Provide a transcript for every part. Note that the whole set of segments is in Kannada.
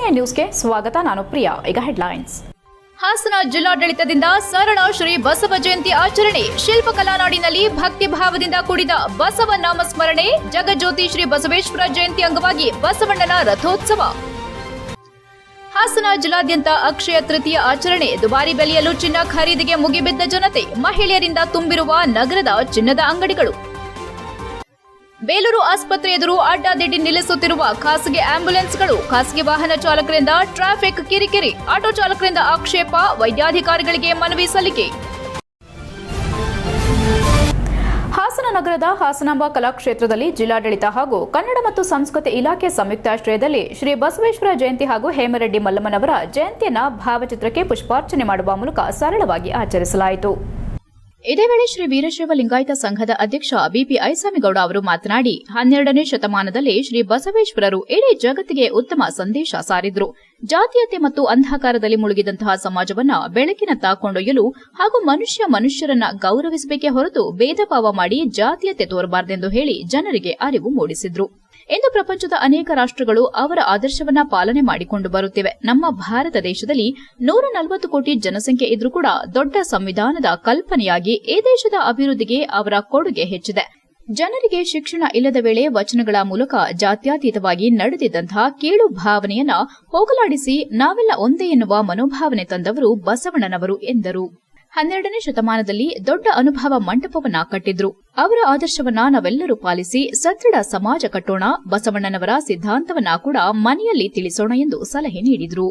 ಹೆಚ್ಐ ನ್ಯೂಸ್ಗೆ ಸ್ವಾಗತ, ನಾನು ಪ್ರಿಯಾ. ಈಗ ಹೆಡ್ಲೈನ್ಸ್. ಹಾಸನ ಜಿಲ್ಲಾಡಳಿತದಿಂದ ಸರಳ ಶ್ರೀ ಬಸವ ಜಯಂತಿ ಆಚರಣೆ. ಶಿಲ್ಪಕಲಾ ನಾಡಿನಲ್ಲಿ ಭಕ್ತಿ ಭಾವದಿಂದ ಕೂಡಿದ ಬಸವ ನಾಮಸ್ಮರಣೆ. ಜಗಜ್ಯೋತಿ ಶ್ರೀ ಬಸವೇಶ್ವರ ಜಯಂತಿ ಅಂಗವಾಗಿ ಬಸವಣ್ಣನ ರಥೋತ್ಸವ. ಹಾಸನ ಜಿಲ್ಲಾದ್ಯಂತ ಅಕ್ಷಯ ತೃತೀಯ ಆಚರಣೆ. ದುಬಾರಿ ಬೆಲೆಯಲ್ಲೂ ಚಿನ್ನ ಖರೀದಿಗೆ ಮುಗಿಬಿದ್ದ ಜನತೆ, ಮಹಿಳೆಯರಿಂದ ತುಂಬಿರುವ ನಗರದ ಚಿನ್ನದ ಅಂಗಡಿಗಳು. ಬೇಲೂರು ಆಸ್ಪತ್ರೆ ಎದುರು ಅಡ್ಡಾದಿಡ್ಡಿ ನಿಲ್ಲಿಸುತ್ತಿರುವ ಖಾಸಗಿ ಆಂಬ್ಯುಲೆನ್ಸ್ಗಳು ಖಾಸಗಿ ವಾಹನ ಚಾಲಕರಿಂದ ಟ್ರಾಫಿಕ್ ಕಿರಿಕಿರಿ. ಆಟೋ ಚಾಲಕರಿಂದ ಆಕ್ಷೇಪ, ವೈದ್ಯಾಧಿಕಾರಿಗಳಿಗೆ ಮನವಿ ಸಲ್ಲಿಕೆ. ಹಾಸನ ನಗರದ ಹಾಸನಾಂಬ ಕಲಾಕ್ಷೇತ್ರದಲ್ಲಿ ಜಿಲ್ಲಾಡಳಿತ ಹಾಗೂ ಕನ್ನಡ ಮತ್ತು ಸಂಸ್ಕೃತಿ ಇಲಾಖೆ ಸಂಯುಕ್ತಾಶ್ರಯದಲ್ಲಿ ಶ್ರೀ ಬಸವೇಶ್ವರ ಜಯಂತಿ ಹಾಗೂ ಹೇಮರೆಡ್ಡಿ ಮಲ್ಲಮ್ಮನವರ ಜಯಂತಿಯನ್ನ ಭಾವಚಿತ್ರಕ್ಕೆ ಪುಷ್ಪಾರ್ಚನೆ ಮಾಡುವ ಮೂಲಕ ಸರಳವಾಗಿ ಆಚರಿಸಲಾಯಿತು. ಇದೇ ವೇಳೆ ಶ್ರೀ ವೀರಶೈವ ಲಿಂಗಾಯತ ಸಂಘದ ಅಧ್ಯಕ್ಷ ಬಿಪಿ ಐಸಾಮಿಗೌಡ ಅವರು ಮಾತನಾಡಿ, ಹನ್ನೆರಡನೇ ಶತಮಾನದಲ್ಲಿ ಶ್ರೀ ಬಸವೇಶ್ವರರು ಇಡೀ ಜಗತ್ತಿಗೆ ಉತ್ತಮ ಸಂದೇಶ ಸಾರಿದ್ರು. ಜಾತೀಯತೆ ಮತ್ತು ಅಂಧಕಾರದಲ್ಲಿ ಮುಳುಗಿದಂತಹ ಸಮಾಜವನ್ನ ಬೆಳಕಿನತ್ತ ಕೊಂಡೊಯ್ಯಲು ಹಾಗೂ ಮನುಷ್ಯ ಮನುಷ್ಯರನ್ನ ಗೌರವಿಸಬೇಕೇ ಹೊರತು ಭೇದಭಾವ ಮಾಡಿ ಜಾತೀಯತೆ ತೋರಬಾರದೆಂದು ಹೇಳಿ ಜನರಿಗೆ ಅರಿವು ಮೂಡಿಸಿದ್ರು. ಇಂದು ಪ್ರಪಂಚದ ಅನೇಕ ರಾಷ್ಟ್ರಗಳು ಅವರ ಆದರ್ಶವನ್ನ ಪಾಲನೆ ಮಾಡಿಕೊಂಡು ಬರುತ್ತಿವೆ. ನಮ್ಮ ಭಾರತ ದೇಶದಲ್ಲಿ ನೂರ ನಲವತ್ತು ಕೋಟಿ ಜನಸಂಖ್ಯೆ ಇದ್ರೂ ಕೂಡ ದೊಡ್ಡ ಸಂವಿಧಾನದ ಕಲ್ಪನೆಯಾಗಿ ಈ ದೇಶದ ಅಭಿವೃದ್ಧಿಗೆ ಅವರ ಕೊಡುಗೆ ಹೆಚ್ಚಿದೆ. ಜನರಿಗೆ ಶಿಕ್ಷಣ ಇಲ್ಲದ ವೇಳೆ ವಚನಗಳ ಮೂಲಕ ಜಾತ್ಯತೀತವಾಗಿ ನಡೆದಿದ್ದಂತಹ ಕೀಳು ಭಾವನೆಯನ್ನ ಹೋಗಲಾಡಿಸಿ ನಾವೆಲ್ಲ ಒಂದೇ ಎನ್ನುವ ಮನೋಭಾವನೆ ತಂದವರು ಬಸವಣ್ಣನವರು ಎಂದರು. ಹನ್ನೆರಡನೇ ಶತಮಾನದಲ್ಲಿ ದೊಡ್ಡ ಅನುಭವ ಮಂಟಪವನ್ನ ಕಟ್ಟಿದ್ರು. ಅವರ ಆದರ್ಶವನ್ನ ನಾವೆಲ್ಲರೂ ಪಾಲಿಸಿ ಸದೃಢ ಸಮಾಜ ಕಟ್ಟೋಣ, ಬಸವಣ್ಣನವರ ಸಿದ್ಧಾಂತವನ್ನ ಕೂಡ ಮನೆಯಲ್ಲಿ ತಿಳಿಸೋಣ ಎಂದು ಸಲಹೆ ನೀಡಿದ್ರು.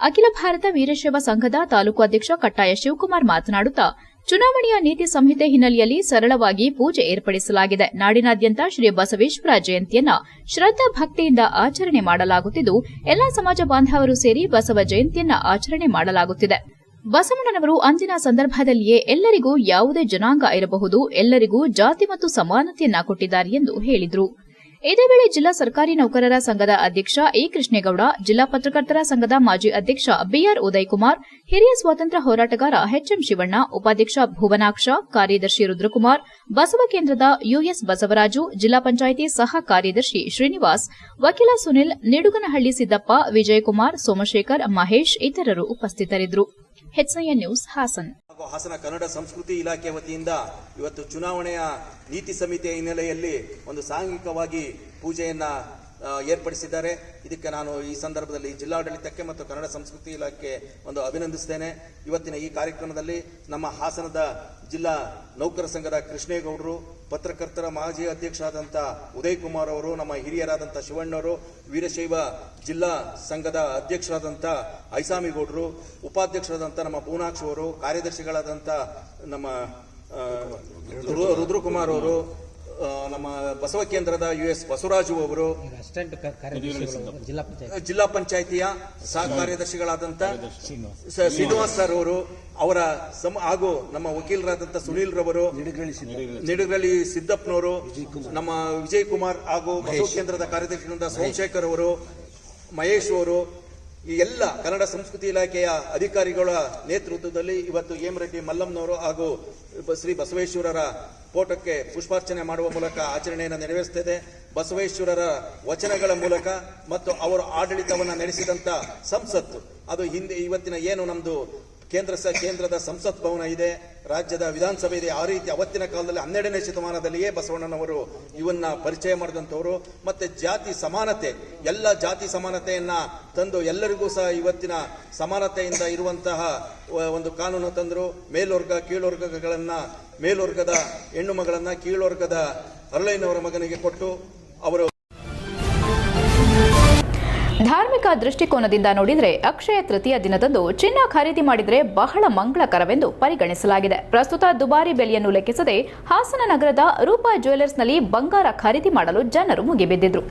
ಅಖಿಲ ಭಾರತ ವೀರಶೈವ ಸಂಘದ ತಾಲೂಕು ಅಧ್ಯಕ್ಷ ಕಟ್ಟಾಯ ಶಿವಕುಮಾರ್ ಮಾತನಾಡುತ್ತಾ, ಚುನಾವಣೆಯ ನೀತಿ ಸಂಹಿತೆ ಹಿನ್ನೆಲೆಯಲ್ಲಿ ಸರಳವಾಗಿ ಪೂಜೆ ಏರ್ಪಡಿಸಲಾಗಿದೆ. ನಾಡಿನಾದ್ಯಂತ ಶ್ರೀ ಬಸವೇಶ್ವರ ಜಯಂತಿಯನ್ನ ಶ್ರದ್ದಾ ಭಕ್ತಿಯಿಂದ ಆಚರಣೆ ಮಾಡಲಾಗುತ್ತಿದ್ದು, ಎಲ್ಲಾ ಸಮಾಜ ಬಾಂಧವರು ಸೇರಿ ಬಸವ ಜಯಂತಿಯನ್ನ ಆಚರಣೆ ಮಾಡಲಾಗುತ್ತಿದೆ. ಬಸವಣ್ಣನವರು ಅಂದಿನ ಸಂದರ್ಭದಲ್ಲಿಯೇ ಎಲ್ಲರಿಗೂ ಯಾವುದೇ ಜನಾಂಗ ಇರಬಹುದು, ಎಲ್ಲರಿಗೂ ಜಾತಿ ಮತ್ತು ಸಮಾನತೆಯನ್ನ ಕೊಟ್ಟಿದ್ದಾರೆ ಎಂದು ಹೇಳಿದರು. ಇದೇ ವೇಳೆ ಜಿಲ್ಲಾ ಸರ್ಕಾರಿ ನೌಕರರ ಸಂಘದ ಅಧ್ಯಕ್ಷ ಎ ಕೃಷ್ಣೇಗೌಡ, ಜಿಲ್ಲಾ ಪತ್ರಕರ್ತರ ಸಂಘದ ಮಾಜಿ ಅಧ್ಯಕ್ಷ ಬಿಆರ್ ಉದಯಕುಮಾರ್, ಹಿರಿಯ ಸ್ವಾತಂತ್ರ್ಯ ಹೋರಾಟಗಾರ ಎಚ್ಎಂ ಶಿವಣ್ಣ, ಉಪಾಧ್ಯಕ್ಷ ಭುವನಾಕ್ಷ, ಕಾರ್ಯದರ್ಶಿ ರುದ್ರಕುಮಾರ್, ಬಸವ ಕೇಂದ್ರದ ಯುಎಸ್ ಬಸವರಾಜು, ಜಿಲ್ಲಾ ಪಂಚಾಯಿತಿ ಸಹ ಕಾರ್ಯದರ್ಶಿ ಶ್ರೀನಿವಾಸ್, ವಕೀಲ ಸುನಿಲ್, ನಿಡುಗನಹಳ್ಳಿ ಸಿದ್ದಪ್ಪ, ವಿಜಯಕುಮಾರ್, ಸೋಮಶೇಖರ್, ಮಹೇಶ್ ಇತರರು ಉಪಸ್ಥಿತರಿದ್ದರು. HIN news Hassan. ಹಾಗೂ ಹಾಸನ ಕನ್ನಡ ಸಂಸ್ಕೃತಿ ಇಲಾಖೆ ವತಿಯಿಂದ ಇವತ್ತು ಚುನಾವಣೆಯ ನೀತಿ ಸಮಿತಿಯ ಹಿನ್ನೆಲೆಯಲ್ಲಿ ಒಂದು ಸಾಂಘಿಕವಾಗಿ ಪೂಜೆಯನ್ನ ಏರ್ಪಡಿಸಿದ್ದಾರೆ. ಇದಕ್ಕೆ ನಾನು ಈ ಸಂದರ್ಭದಲ್ಲಿ ಜಿಲ್ಲಾಡಳಿತಕ್ಕೆ ಮತ್ತು ಕನ್ನಡ ಸಂಸ್ಕೃತಿ ಇಲಾಖೆ ಒಂದು ಅಭಿನಂದಿಸ್ತೇನೆ. ಇವತ್ತಿನ ಈ ಕಾರ್ಯಕ್ರಮದಲ್ಲಿ ನಮ್ಮ ಹಾಸನದ ಜಿಲ್ಲಾ ನೌಕರ ಸಂಘದ ಕೃಷ್ಣೇಗೌಡರು, ಪತ್ರಕರ್ತರ ಮಾಜಿ ಅಧ್ಯಕ್ಷರಾದಂಥ ಉದಯ್ ಕುಮಾರ್ ಅವರು, ನಮ್ಮ ಹಿರಿಯರಾದಂಥ ಶಿವಣ್ಣವರು, ವೀರಶೈವ ಜಿಲ್ಲಾ ಸಂಘದ ಅಧ್ಯಕ್ಷರಾದಂಥ ಐಸಾಮಿಗೌಡರು ಉಪಾಧ್ಯಕ್ಷರಾದಂಥ ನಮ್ಮ ಪೂನಾಕ್ಷ್ ಅವರು ಕಾರ್ಯದರ್ಶಿಗಳಾದಂಥ ನಮ್ಮ ರುದ್ರಕುಮಾರ್ ಅವರು ನಮ್ಮ ಬಸವ ಕೇಂದ್ರದ ಯು ಎಸ್ ಬಸವರಾಜು ಅವರು ಜಿಲ್ಲಾ ಪಂಚಾಯತ್. ಜಿಲ್ಲಾ ಪಂಚಾಯಿತಿಯ ಸಹ ಕಾರ್ಯದರ್ಶಿಗಳಾದಂಥ ಶ್ರೀನಿವಾಸ್ ಸರ್ ಅವರು ಅವರ ಸಮ ಹಾಗೂ ನಮ್ಮ ವಕೀಲರಾದಂತ ಸುನೀಲ್ ರವರು ನಿಡುಗಳಿ ಸಿದ್ದಪ್ಪನವರು ನಮ್ಮ ವಿಜಯ್ ಕುಮಾರ್ ಹಾಗೂ ಬಸವ ಕೇಂದ್ರದ ಕಾರ್ಯದರ್ಶಿಗಳಾದ ಸೋಮಶೇಖರ್ ಅವರು ಮಹೇಶ್ ಅವರು ಈ ಎಲ್ಲ ಕನ್ನಡ ಸಂಸ್ಕೃತಿ ಇಲಾಖೆಯ ಅಧಿಕಾರಿಗಳ ನೇತೃತ್ವದಲ್ಲಿ ಇವತ್ತು ಹೇಮರೆಡ್ಡಿ ಮಲ್ಲಮ್ಮನವರು ಹಾಗೂ ಶ್ರೀ ಬಸವೇಶ್ವರರ ಫೋಟೋಕ್ಕೆ ಪುಷ್ಪಾರ್ಚನೆ ಮಾಡುವ ಮೂಲಕ ಆಚರಣೆಯನ್ನು ನೆರವೇರಿಸುತ್ತಿದೆ. ಬಸವೇಶ್ವರರ ವಚನಗಳ ಮೂಲಕ ಮತ್ತು ಅವರ ಆಡಳಿತವನ್ನು ನಡೆಸಿದಂಥ ಸಂಸತ್ತು. ಅದು ಹಿಂದೆ ಇವತ್ತಿನ ಏನು ನಮ್ಮದು ಕೇಂದ್ರ ಸ ಕೇಂದ್ರದ ಸಂಸತ್ ಭವನ ಇದೆ, ರಾಜ್ಯದ ವಿಧಾನಸಭೆ ಇದೆ. ಆ ರೀತಿ ಅವತ್ತಿನ ಕಾಲದಲ್ಲಿ ಹನ್ನೆರಡನೇ ಶತಮಾನದಲ್ಲಿಯೇ ಬಸವಣ್ಣನವರು ಇವನ್ನ ಪರಿಚಯ ಮಾಡಿದಂಥವರು. ಮತ್ತೆ ಜಾತಿ ಸಮಾನತೆ, ಎಲ್ಲ ಜಾತಿ ಸಮಾನತೆಯನ್ನ ತಂದು ಎಲ್ಲರಿಗೂ ಸಹ ಇವತ್ತಿನ ಸಮಾನತೆಯಿಂದ ಇರುವಂತಹ ಒಂದು ಕಾನೂನು ತಂದರು. ಮೇಲ್ವರ್ಗ, ಕೀಳ್ವರ್ಗಗಳನ್ನ, ಮೇಲ್ವರ್ಗದ ಹೆಣ್ಣು ಮಗಳನ್ನ ಕೀಳ್ವರ್ಗದ ಅರಳೈನವರ ಮಗನಿಗೆ ಕೊಟ್ಟು ಅವರು ಧಾರ್ಮಿಕ ದೃಷ್ಟಿಕೋನದಿಂದ ನೋಡಿದರೆ ಅಕ್ಷಯ ತೃತೀಯ ದಿನದಂದು ಚಿನ್ನ ಖರೀದಿ ಮಾಡಿದರೆ ಬಹಳ ಮಂಗಳಕರವೆಂದು ಪರಿಗಣಿಸಲಾಗಿದೆ. ಪ್ರಸ್ತುತ ದುಬಾರಿ ಬೆಲೆಯನ್ನು ಲೆಕ್ಕಿಸದೆ ಹಾಸನ ನಗರದ ರೂಪಾ ಜ್ಯುವೆಲರ್ಸ್ನಲ್ಲಿ ಬಂಗಾರ ಖರೀದಿ ಮಾಡಲು ಜನರು ಮುಗಿಬಿದ್ದಿದ್ರು.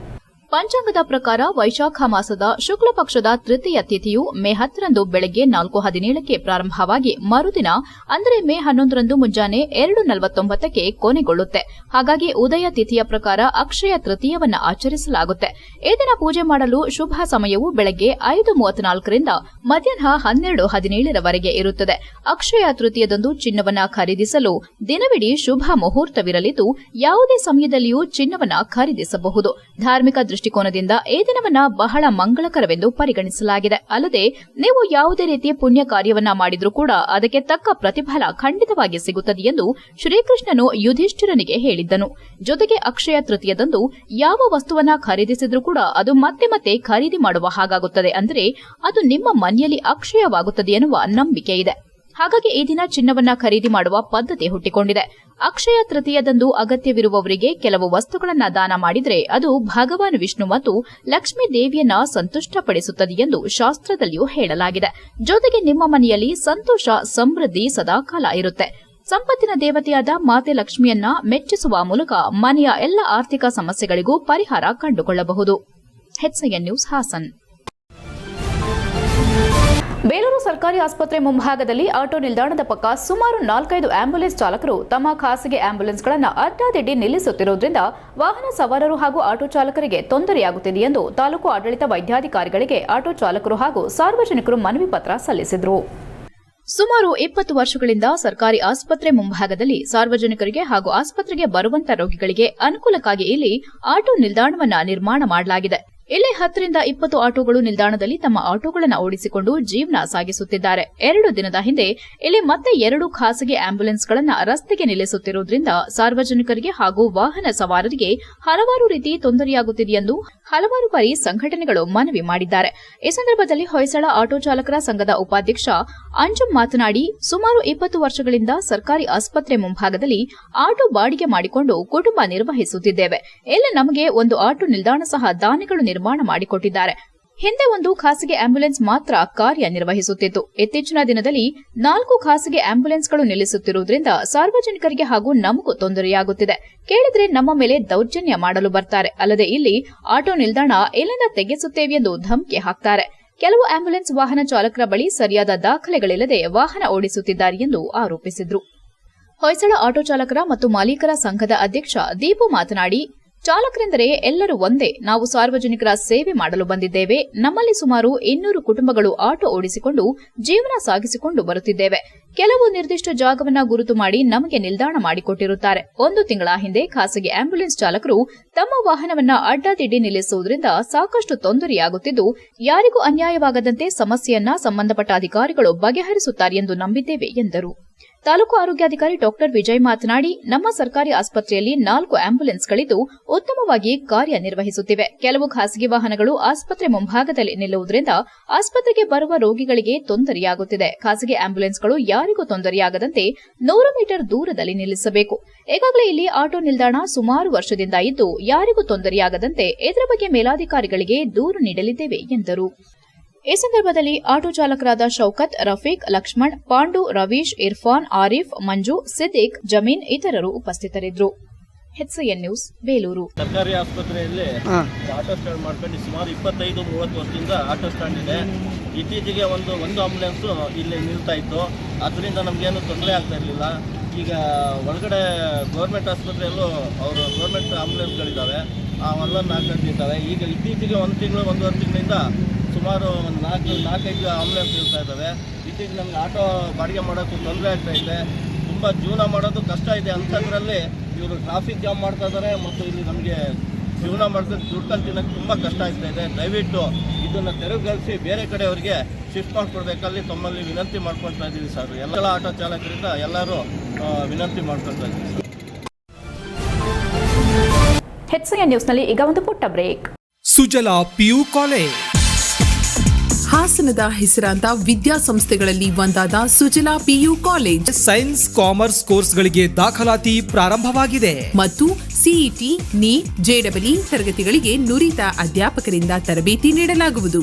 ಪಂಚಾಂಗದ ಪ್ರಕಾರ ವೈಶಾಖ ಮಾಸದ ಶುಕ್ಲ ಪಕ್ಷದ ತೃತೀಯ ತಿಥಿಯು ಮೇ ಹತ್ತರಂದು ಬೆಳಗ್ಗೆ ನಾಲ್ಕು ಹದಿನೇಳಕ್ಕೆ ಪ್ರಾರಂಭವಾಗಿ ಮರುದಿನ, ಅಂದರೆ ಮೇ ಹನ್ನೊಂದರಂದು ಮುಂಜಾನೆ ಎರಡು ನಲವತ್ತೊಂಬತ್ತಕ್ಕೆ ಕೊನೆಗೊಳ್ಳುತ್ತೆ. ಹಾಗಾಗಿ ಉದಯ ತಿಥಿಯ ಪ್ರಕಾರ ಅಕ್ಷಯ ತೃತೀಯವನ್ನು ಆಚರಿಸಲಾಗುತ್ತೆ. ಈ ದಿನ ಪೂಜೆ ಮಾಡಲು ಶುಭ ಸಮಯವು ಬೆಳಗ್ಗೆ ಐದು ಮೂವತ್ನಾಲ್ಕರಿಂದ ಮಧ್ಯಾಹ್ನ ಹನ್ನೆರಡು ಹದಿನೇಳರವರೆಗೆ ಇರುತ್ತದೆ. ಅಕ್ಷಯ ತೃತೀಯದಂದು ಚಿನ್ನವನ್ನ ಖರೀದಿಸಲು ದಿನವಿಡೀ ಶುಭ ಮುಹೂರ್ತವಿರಲಿದ್ದು, ಯಾವುದೇ ಸಮಯದಲ್ಲಿಯೂ ಚಿನ್ನವನ್ನ ಖರೀದಿಸಬಹುದು. ಧಾರ್ಮಿಕ ದೃಷ್ಟಿಕೋನದಿಂದ ಈ ದಿನವನ್ನ ಬಹಳ ಮಂಗಳಕರವೆಂದು ಪರಿಗಣಿಸಲಾಗಿದೆ. ಅಲ್ಲದೆ, ನೀವು ಯಾವುದೇ ರೀತಿಯ ಪುಣ್ಯ ಕಾರ್ಯವನ್ನ ಮಾಡಿದ್ರೂ ಕೂಡ ಅದಕ್ಕೆ ತಕ್ಕ ಪ್ರತಿಫಲ ಖಂಡಿತವಾಗಿ ಸಿಗುತ್ತದೆ ಎಂದು ಶ್ರೀಕೃಷ್ಣನು ಯುಧಿಷ್ಠಿರನಿಗೆ ಹೇಳಿದ್ದನು. ಜೊತೆಗೆ ಅಕ್ಷಯ ತೃತೀಯದಂದು ಯಾವ ವಸ್ತುವನ್ನ ಖರೀದಿಸಿದರೂ ಕೂಡ ಅದು ಮತ್ತೆ ಮತ್ತೆ ಖರೀದಿ ಮಾಡುವ ಹಾಗಾಗುತ್ತದೆ. ಅಂದರೆ, ಅದು ನಿಮ್ಮ ಮನೆಯಲ್ಲಿ ಅಕ್ಷಯವಾಗುತ್ತದೆ ಎನ್ನುವ ನಂಬಿಕೆ ಇದೆ ಹಾಗಾಗಿ ಈ ದಿನ ಚಿನ್ನವನ್ನ ಖರೀದಿ ಮಾಡುವ ಪದ್ಧತಿ ಹುಟ್ಟಿಕೊಂಡಿದೆ. ಅಕ್ಷಯ ತೃತೀಯದಂದು ಅಗತ್ಯವಿರುವವರಿಗೆ ಕೆಲವು ವಸ್ತುಗಳನ್ನ ದಾನ ಮಾಡಿದರೆ ಅದು ಭಗವಾನ್ ವಿಷ್ಣು ಮತ್ತು ಲಕ್ಷ್ಮೀ ದೇವಿಯನ್ನ ಸಂತುಷ್ಟಪಡಿಸುತ್ತದೆ ಎಂದು ಶಾಸ್ತ್ರದಲ್ಲಿಯೂ ಹೇಳಲಾಗಿದೆ. ಜೊತೆಗೆ ನಿಮ್ಮ ಮನೆಯಲ್ಲಿ ಸಂತೋಷ, ಸಮೃದ್ಧಿ ಸದಾಕಾಲ ಇರುತ್ತೆ. ಸಂಪತ್ತಿನ ದೇವತೆಯಾದ ಮಾತೆ ಲಕ್ಷ್ಮಿಯನ್ನ ಮೆಚ್ಚಿಸುವ ಮೂಲಕ ಮನೆಯ ಎಲ್ಲ ಆರ್ಥಿಕ ಸಮಸ್ಯೆಗಳಿಗೂ ಪರಿಹಾರ ಕಂಡುಕೊಳ್ಳಬಹುದು. ನ್ಯೂಸ್ ಹಾಸನ್. ಬೇಲೂರು ಸರ್ಕಾರಿ ಆಸ್ಪತ್ರೆ ಮುಂಭಾಗದಲ್ಲಿ ಆಟೋ ನಿಲ್ದಾಣದ ಪಕ್ಕ ಸುಮಾರು ನಾಲ್ಕೈದು ಆಂಬ್ಯುಲೆನ್ಸ್ ಚಾಲಕರು ತಮ್ಮ ಖಾಸಗಿ ಆಂಬ್ಯುಲೆನ್ಸ್ಗಳನ್ನು ಅಡ್ಡಾದಿಡ್ಡಿ ನಿಲ್ಲಿಸುತ್ತಿರುವುದರಿಂದ ವಾಹನ ಸವಾರರು ಹಾಗೂ ಆಟೋ ಚಾಲಕರಿಗೆ ತೊಂದರೆಯಾಗುತ್ತಿದೆ ಎಂದು ತಾಲೂಕು ಆಡಳಿತ ವೈದ್ಯಾಧಿಕಾರಿಗಳಿಗೆ ಆಟೋ ಚಾಲಕರು ಹಾಗೂ ಸಾರ್ವಜನಿಕರು ಮನವಿ ಪತ್ರ ಸಲ್ಲಿಸಿದರು. ಸುಮಾರು ಇಪ್ಪತ್ತು ವರ್ಷಗಳಿಂದ ಸರ್ಕಾರಿ ಆಸ್ಪತ್ರೆ ಮುಂಭಾಗದಲ್ಲಿ ಸಾರ್ವಜನಿಕರಿಗೆ ಹಾಗೂ ಆಸ್ಪತ್ರೆಗೆ ಬರುವಂತ ರೋಗಿಗಳಿಗೆ ಅನುಕೂಲಕ್ಕಾಗಿ ಇಲ್ಲಿ ಆಟೋ ನಿಲ್ದಾಣವನ್ನು ನಿರ್ಮಾಣ ಮಾಡಲಾಗಿದೆ. ಇಲ್ಲಿ ಹತ್ತರಿಂದ ಇಪ್ಪತ್ತು ಆಟೋಗಳು ನಿಲ್ದಾಣದಲ್ಲಿ ತಮ್ಮ ಆಟೋಗಳನ್ನು ಓಡಿಸಿಕೊಂಡು ಜೀವನ ಸಾಗಿಸುತ್ತಿದ್ದಾರೆ. ಎರಡು ದಿನದ ಹಿಂದೆ ಇಲ್ಲಿ ಮತ್ತೆ ಎರಡು ಖಾಸಗಿ ಆಂಬ್ಯುಲೆನ್ಸ್ಗಳನ್ನು ರಸ್ತೆಗೆ ನಿಲ್ಲಿಸುತ್ತಿರುವುದರಿಂದ ಸಾರ್ವಜನಿಕರಿಗೆ ಹಾಗೂ ವಾಹನ ಸವಾರರಿಗೆ ಹಲವಾರು ರೀತಿ ತೊಂದರೆಯಾಗುತ್ತಿದೆ ಎಂದು ಹಲವಾರು ಬಾರಿ ಸಂಘಟನೆಗಳು ಮನವಿ ಮಾಡಿದ್ದಾರೆ. ಈ ಸಂದರ್ಭದಲ್ಲಿ ಹೊಯ್ಸಳ ಆಟೋ ಚಾಲಕರ ಸಂಘದ ಉಪಾಧ್ಯಕ್ಷ ಅಂಜುಮ್ ಮಾತನಾಡಿ, ಸುಮಾರು ಇಪ್ಪತ್ತು ವರ್ಷಗಳಿಂದ ಸರ್ಕಾರಿ ಆಸ್ಪತ್ರೆ ಮುಂಭಾಗದಲ್ಲಿ ಆಟೋ ಬಾಡಿಗೆ ಮಾಡಿಕೊಂಡು ಕುಟುಂಬ ನಿರ್ವಹಿಸುತ್ತಿದ್ದೇವೆ. ಇಲ್ಲಿ ನಮಗೆ ಒಂದು ಆಟೋ ನಿಲ್ದಾಣ ಸಹ ದಾನಿಗಳು ನಿರ್ಮಾಣ ಮಾಡಿಕೊಟ್ಟಿದ್ದಾರೆ. ಹಿಂದೆ ಒಂದು ಖಾಸಗಿ ಆಂಬ್ಯುಲೆನ್ಸ್ ಮಾತ್ರ ಕಾರ್ಯನಿರ್ವಹಿಸುತ್ತಿತ್ತು. ಇತ್ತೀಚಿನ ದಿನದಲ್ಲಿ ನಾಲ್ಕು ಖಾಸಗಿ ಆಂಬ್ಯುಲೆನ್ಸ್ಗಳು ನಿಲ್ಲಿಸುತ್ತಿರುವುದರಿಂದ ಸಾರ್ವಜನಿಕರಿಗೆ ಹಾಗೂ ನಮಗೂ ತೊಂದರೆಯಾಗುತ್ತಿದೆ. ಕೇಳಿದ್ರೆ ನಮ್ಮ ಮೇಲೆ ದೌರ್ಜನ್ಯ ಮಾಡಲು ಬರ್ತಾರೆ. ಅಲ್ಲದೆ ಇಲ್ಲಿ ಆಟೋ ನಿಲ್ದಾಣ ಎಲ್ಲಿಂದ ತೆಗೆಸುತ್ತೇವೆ ಎಂದು ಧಮಕಿ ಹಾಕ್ತಾರೆ. ಕೆಲವು ಆಂಬ್ಯುಲೆನ್ಸ್ ವಾಹನ ಚಾಲಕರ ಬಳಿ ಸರಿಯಾದ ದಾಖಲೆಗಳಿಲ್ಲದೆ ವಾಹನ ಓಡಿಸುತ್ತಿದ್ದಾರೆ ಎಂದು ಆರೋಪಿಸಿದ್ರು. ಹೊಯ್ಸಳ ಆಟೋ ಚಾಲಕರ ಮತ್ತು ಮಾಲೀಕರ ಸಂಘದ ಅಧ್ಯಕ್ಷ ದೀಪು ಮಾತನಾಡಿ ಚಾಲಕರೆಂದರೆ ಎಲ್ಲರೂ ಒಂದೇ. ನಾವು ಸಾರ್ವಜನಿಕರ ಸೇವೆ ಮಾಡಲು ಬಂದಿದ್ದೇವೆ. ನಮ್ಮಲ್ಲಿ ಸುಮಾರು ಇನ್ನೂರು ಕುಟುಂಬಗಳು ಆಟೋ ಓಡಿಸಿಕೊಂಡು ಜೀವನ ಸಾಗಿಸಿಕೊಂಡು ಬರುತ್ತಿದ್ದೇವೆ. ಕೆಲವು ನಿರ್ದಿಷ್ಟ ಜಾಗವನ್ನ ಗುರುತು ಮಾಡಿ ನಮಗೆ ನಿಲ್ದಾಣ ಮಾಡಿಕೊಟ್ಟಿರುತ್ತಾರೆ. ಒಂದು ತಿಂಗಳ ಹಿಂದೆ ಖಾಸಗಿ ಆಂಬ್ಯುಲೆನ್ಸ್ ಚಾಲಕರು ತಮ್ಮ ವಾಹನವನ್ನ ಅಡ್ಡಾದಿಡ್ಡಿ ನಿಲ್ಲಿಸುವುದರಿಂದ ಸಾಕಷ್ಟು ತೊಂದರೆಯಾಗುತ್ತಿದ್ದು, ಯಾರಿಗೂ ಅನ್ಯಾಯವಾಗದಂತೆ ಸಮಸ್ಯೆಯನ್ನ ಸಂಬಂಧಪಟ್ಟ ಅಧಿಕಾರಿಗಳು ಬಗೆಹರಿಸುತ್ತಾರೆ ಎಂದು ನಂಬಿದ್ದೇವೆ ಎಂದರು. ತಾಲೂಕು ಆರೋಗ್ಯಾಧಿಕಾರಿ ಡಾಕ್ಟರ್ ವಿಜಯ್ ಮಾತನಾಡಿ, ನಮ್ಮ ಸರ್ಕಾರಿ ಆಸ್ಪತ್ರೆಯಲ್ಲಿ ನಾಲ್ಕು ಆಂಬ್ಯುಲೆನ್ಸ್ಗಳಿದ್ದು ಉತ್ತಮವಾಗಿ ಕಾರ್ಯನಿರ್ವಹಿಸುತ್ತಿವೆ. ಕೆಲವು ಖಾಸಗಿ ವಾಹನಗಳು ಆಸ್ಪತ್ರೆ ಮುಂಭಾಗದಲ್ಲಿ ನಿಲ್ಲುವುದರಿಂದ ಆಸ್ಪತ್ರೆಗೆ ಬರುವ ರೋಗಿಗಳಿಗೆ ತೊಂದರೆಯಾಗುತ್ತಿದೆ. ಖಾಸಗಿ ಆಂಬ್ಯುಲೆನ್ಸ್ಗಳು ಯಾರಿಗೂ ತೊಂದರೆಯಾಗದಂತೆ ನೂರು ಮೀಟರ್ ದೂರದಲ್ಲಿ ನಿಲ್ಲಿಸಬೇಕು. ಈಗಾಗಲೇ ಇಲ್ಲಿ ಆಟೋ ನಿಲ್ದಾಣ ಸುಮಾರು ವರ್ಷದಿಂದ ಇದ್ದು, ಯಾರಿಗೂ ತೊಂದರೆಯಾಗದಂತೆ ಇದರ ಬಗ್ಗೆ ಮೇಲಾಧಿಕಾರಿಗಳಿಗೆ ದೂರು ನೀಡಲಿದ್ದೇವೆ ಎಂದರು. ಈ ಸಂದರ್ಭದಲ್ಲಿ ಆಟೋ ಚಾಲಕರಾದ ಶೌಕತ್ ರಫೀಕ್ ಲಕ್ಷ್ಮಣ್ ಪಾಂಡು ರವೀಶ್ ಇರ್ಫಾನ್ ಆರಿಫ್ ಮಂಜು ಸಿದ್ದಿಕ್ ಜಮೀನ್ ಇತರರು ಉಪಸ್ಥಿತರಿದ್ದರು. N news Belur. ಸರ್ಕಾರಿ ಆಸ್ಪತ್ರೆಯಲ್ಲಿ ಆಟೋ ಸ್ಟ್ಯಾಂಡ್ ಮಾಡ್ಕೊಂಡು ಸುಮಾರು ಇಪ್ಪತ್ತೈದು ಮೂವತ್ತು ವರ್ಷದಿಂದ ಆಟೋ ಸ್ಟ್ಯಾಂಡ್ ಇದೆ. ಇತ್ತೀಚೆಗೆ ಒಂದು ಒಂದು ಆಂಬುಲೆನ್ಸ್ ಇಲ್ಲಿ ನಿಲ್ತಾ ಇತ್ತು. ಅದರಿಂದ ನಮಗೇನು ತೊಂದರೆ ಆಗ್ತಾ ಇರಲಿಲ್ಲ. ಈಗ ಒಳಗಡೆ ಗೌರ್ಮೆಂಟ್ ಆಸ್ಪತ್ರೆಯಲ್ಲೂ ಅವರು ಗೌರ್ಮೆಂಟ್ ಆಂಬುಲೆನ್ಸ್ಗಳಿದ್ದಾವೆ ಅವೆಲ್ಲ ಹಾಕೊಂಡಿದ್ದಾವೆ ಈಗ ಇತ್ತೀಚೆಗೆ ಒಂದು ತಿಂಗಳು ಒಂದೂವರೆ ತಿಂಗಳಿಂದ ಸುಮಾರು ಒಂದು ನಾಲ್ಕು ನಾಲ್ಕೈದು ಆಂಬುಲೆನ್ಸ್ ಇರ್ತಾ ಇದ್ದಾವೆ. ಇತ್ತೀಚೆಗೆ ನಮ್ಗೆ ಆಟೋ ಬಾಡಿಗೆ ಮಾಡೋಕ್ಕೂ ತೊಂದರೆ ಆಗ್ತಾ ಇದೆ. ತುಂಬ ಜೀವನ ಮಾಡೋದು ಕಷ್ಟ ಇದೆ ಅಂಥದ್ರಲ್ಲಿ ಇವರು ಟ್ರಾಫಿಕ್ ಜಾಮ್ ಮಾಡ್ತಾ ಇದ್ದಾರೆ ಮತ್ತು ಇಲ್ಲಿ ನಮಗೆ ಜೀವನ ಮಾಡಿದ್ರೆ ದುಡ್ಕೊಂಡು ತಿನ್ನೋಕ್ಕೆ ತುಂಬ ಕಷ್ಟ ಆಗ್ತಾ ಇದೆ. ದಯವಿಟ್ಟು ಇದನ್ನು ತೆರವುಗೊಳಿಸಿ ಬೇರೆ ಕಡೆ ಅವರಿಗೆ ಶಿಫ್ಟ್ ಮಾಡಿಕೊಡ್ಬೇಕಲ್ಲಿ ತಮ್ಮಲ್ಲಿ ವಿನಂತಿ ಮಾಡ್ಕೊಳ್ತಾ ಇದ್ದೀವಿ ಸರ್. ಎಲ್ಲ ಆಟೋ ಚಾಲಕರಿಂದ ಎಲ್ಲರೂ ಆ, ವಿನಂತಿ ಮಾಡ್ಕೊಳ್ತಾ ಇದ್ದೀನಿ ನ್ಯೂಸ್ನಲ್ಲಿ ಈಗ ಒಂದು ಪುಟ್ಟ ಬ್ರೇಕ್. ಸುಜಲಾ ಪಿಯು ಕಾಲೇಜ್ ಹಾಸನದ ಹೆಸರಾಂತ ವಿದ್ಯಾಸಂಸ್ಥೆಗಳಲ್ಲಿ ಒಂದಾದ Sujala PU college. Science commerce ಕೋರ್ಸ್ಗಳಿಗೆ ದಾಖಲಾತಿ ಪ್ರಾರಂಭವಾಗಿದೆ. ಮತ್ತು ಸಿಇಟಿ ನೀಟ್ ಜೆಡಬ್ಲ್ಯೂ ತರಗತಿಗಳಿಗೆ ನುರಿತ ಅಧ್ಯಾಪಕರಿಂದ ತರಬೇತಿ ನೀಡಲಾಗುವುದು.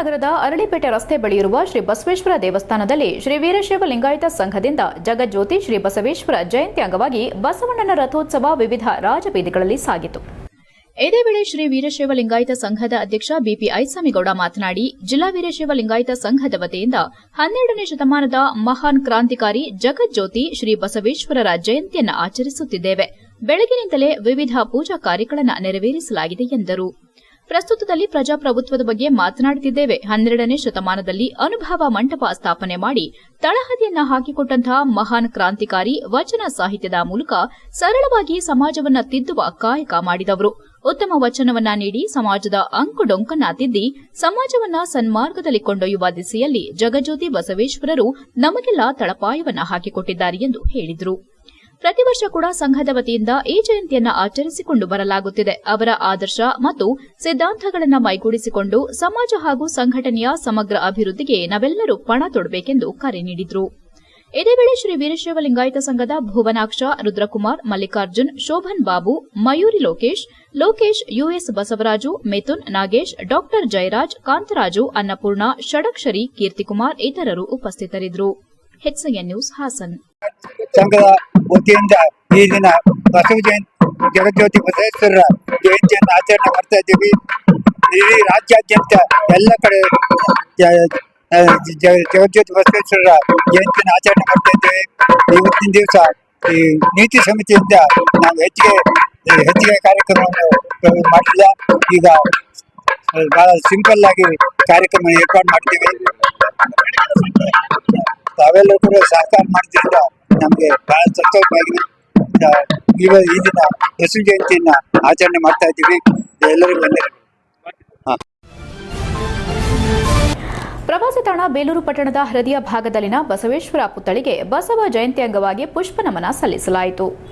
ನಗರದ ಅರಳಿಪೇಟೆ ರಸ್ತೆ ಬಳಿ ಇರುವ ಶ್ರೀ ಬಸವೇಶ್ವರ ದೇವಸ್ಥಾನದಲ್ಲಿ ಶ್ರೀ ವೀರಶೈವ ಲಿಂಗಾಯತ ಸಂಘದಿಂದ ಜಗಜ್ಯೋತಿ ಶ್ರೀ ಬಸವೇಶ್ವರ ಜಯಂತಿ ಅಂಗವಾಗಿ ಬಸವಣ್ಣನ ರಥೋತ್ಸವ ವಿವಿಧ ರಾಜಬೀದಿಗಳಲ್ಲಿ ಸಾಗಿತು. ಇದೇ ವೇಳೆ ಶ್ರೀ ವೀರಶೈವ ಲಿಂಗಾಯತ ಸಂಘದ ಅಧ್ಯಕ್ಷ ಬಿಪಿ ಐಸಾಮಿಗೌಡ ಮಾತನಾಡಿ, ಜಿಲ್ಲಾ ವೀರಶೈವ ಲಿಂಗಾಯತ ಸಂಘದ ವತಿಯಿಂದ ಹನ್ನೆರಡನೇ ಶತಮಾನದ ಮಹಾನ್ ಕ್ರಾಂತಿಕಾರಿ ಜಗಜ್ಯೋತಿ ಶ್ರೀ ಬಸವೇಶ್ವರರ ಜಯಂತಿಯನ್ನು ಆಚರಿಸುತ್ತಿದ್ದೇವೆ. ಬೆಳಗಿನಿಂದಲೇ ವಿವಿಧ ಪೂಜಾ ಕಾರ್ಯಗಳನ್ನು ನೆರವೇರಿಸಲಾಗಿದೆ ಎಂದರು. ಪ್ರಸ್ತುತದಲ್ಲಿ ಪ್ರಜಾಪ್ರಭುತ್ವದ ಬಗ್ಗೆ ಮಾತನಾಡುತ್ತಿದ್ದೇವೆ. ಹನ್ನೆರಡನೇ ಶತಮಾನದಲ್ಲಿ ಅನುಭವ ಮಂಟಪ ಸ್ಥಾಪನೆ ಮಾಡಿ ತಳಹದಿಯನ್ನ ಹಾಕಿಕೊಟ್ಟಂತಹ ಮಹಾನ್ ಕ್ರಾಂತಿಕಾರಿ ವಚನ ಸಾಹಿತ್ಯದ ಮೂಲಕ ಸರಳವಾಗಿ ಸಮಾಜವನ್ನ ತಿದ್ದುವ ಕಾಯಕ ಮಾಡಿದವರು. ಉತ್ತಮ ವಚನವನ್ನ ನೀಡಿ ಸಮಾಜದ ಅಂಕುಡೊಂಕನ್ನ ತಿದ್ದಿ ಸಮಾಜವನ್ನ ಸನ್ಮಾರ್ಗದಲ್ಲಿ ಕೊಂಡೊಯ್ಯುವ ದಿಸೆಯಲ್ಲಿ ಜಗಜ್ಯೋತಿ ಬಸವೇಶ್ವರರು ನಮಗೆಲ್ಲ ತಳಪಾಯವನ್ನ ಹಾಕಿಕೊಟ್ಟಿದ್ದಾರೆ ಎಂದು ಹೇಳಿದರು. ಪ್ರತಿ ವರ್ಷ ಕೂಡ ಸಂಘದ ವತಿಯಿಂದ ಈ ಜಯಂತಿಯನ್ನು ಆಚರಿಸಿಕೊಂಡು ಬರಲಾಗುತ್ತಿದೆ. ಅವರ ಆದರ್ಶ ಮತ್ತು ಸಿದ್ಧಾಂತಗಳನ್ನು ಮೈಗೂಡಿಸಿಕೊಂಡು ಸಮಾಜ ಹಾಗೂ ಸಂಘಟನೆಯ ಸಮಗ್ರ ಅಭಿವೃದ್ಧಿಗೆ ನಾವೆಲ್ಲರೂ ಪಣ ತೊಡಬೇಕೆಂದು ಕರೆ ನೀಡಿದರು. ಇದೇ ವೇಳೆ ಶ್ರೀ ವೀರಶೈವ ಲಿಂಗಾಯತ ಸಂಘದ ಭುವನಾಕ್ಷ, ರುದ್ರಕುಮಾರ್, ಮಲ್ಲಿಕಾರ್ಜುನ್, ಶೋಭನ್ ಬಾಬು, ಮಯೂರಿ ಲೋಕೇಶ್ ಲೋಕೇಶ್ ಯುಎಸ್ ಬಸವರಾಜು, ಮಿಥುನ್ ನಾಗೇಶ್, ಡಾಕ್ಟರ್ ಜಯರಾಜ್, ಕಾಂತರಾಜು, ಅನ್ನಪೂರ್ಣ, ಷಡಕ್ಷರಿ, ಕೀರ್ತಿಕುಮಾರ್ ಇತರರು ಉಪಸ್ಥಿತರಿದ್ದರು. ವತಿಯಿಂದ ಈ ದಿನ ಬಸವ ಜಯಂತಿ, ಜಗಜ್ಯೋತಿ ಬಸವೇಶ್ವರರ ಜಯಂತಿಯನ್ನು ಆಚರಣೆ ಮಾಡ್ತಾ ಇದ್ದೀವಿ. ಇಡೀ ರಾಜ್ಯಾದ್ಯಂತ ಎಲ್ಲ ಕಡೆ ಜಗಜ್ಯೋತಿ ಬಸವೇಶ್ವರರ ಜಯಂತಿಯನ್ನು ಆಚರಣೆ ಮಾಡ್ತಾ ಇದ್ದೇವೆ. ಇವತ್ತಿನ ದಿವಸ ಈ ನೀತಿ ಸಮಿತಿಯಿಂದ ನಾವು ಹೆಚ್ಚಿಗೆ ಹೆಚ್ಚಿಗೆ ಕಾರ್ಯಕ್ರಮವನ್ನು ಮಾಡಿಲ್ಲ. ಈಗ ಬಹಳ ಸಿಂಪಲ್ ಆಗಿ ಕಾರ್ಯಕ್ರಮ ಏರ್ಪಾಡು ಮಾಡ್ತೀವಿ. ತಾವೆಲ್ಲರೂ ಕೂಡ ಸಹಕಾರ ಮಾಡಿದ್ರಿಂದ ನಮಗೆ ಬಹಳ ಸಂತೋಷವಾಗಿದೆ. ಆ, ಇವ ಈ ದಿನ ಬಸವ ಜಯಂತಿಯನ್ನ ಆಚರಣೆ ಮಾಡ್ತಾ ಇದ್ದೀವಿ. ಎಲ್ಲರಿಗೂ ವಂದನೆಗಳು ಪ್ರವಾಸಿ ತಾಣ ಬೇಲೂರು ಪಟ್ಟಣದ ಹೃದಯ ಭಾಗದಲ್ಲಿನ ಬಸವೇಶ್ವರ ಪುತ್ಥಳಿಗೆ ಬಸವ ಜಯಂತಿ ಅಂಗವಾಗಿ ಪುಷ್ಪ ನಮನ ಸಲ್ಲಿಸಲಾಯಿತು.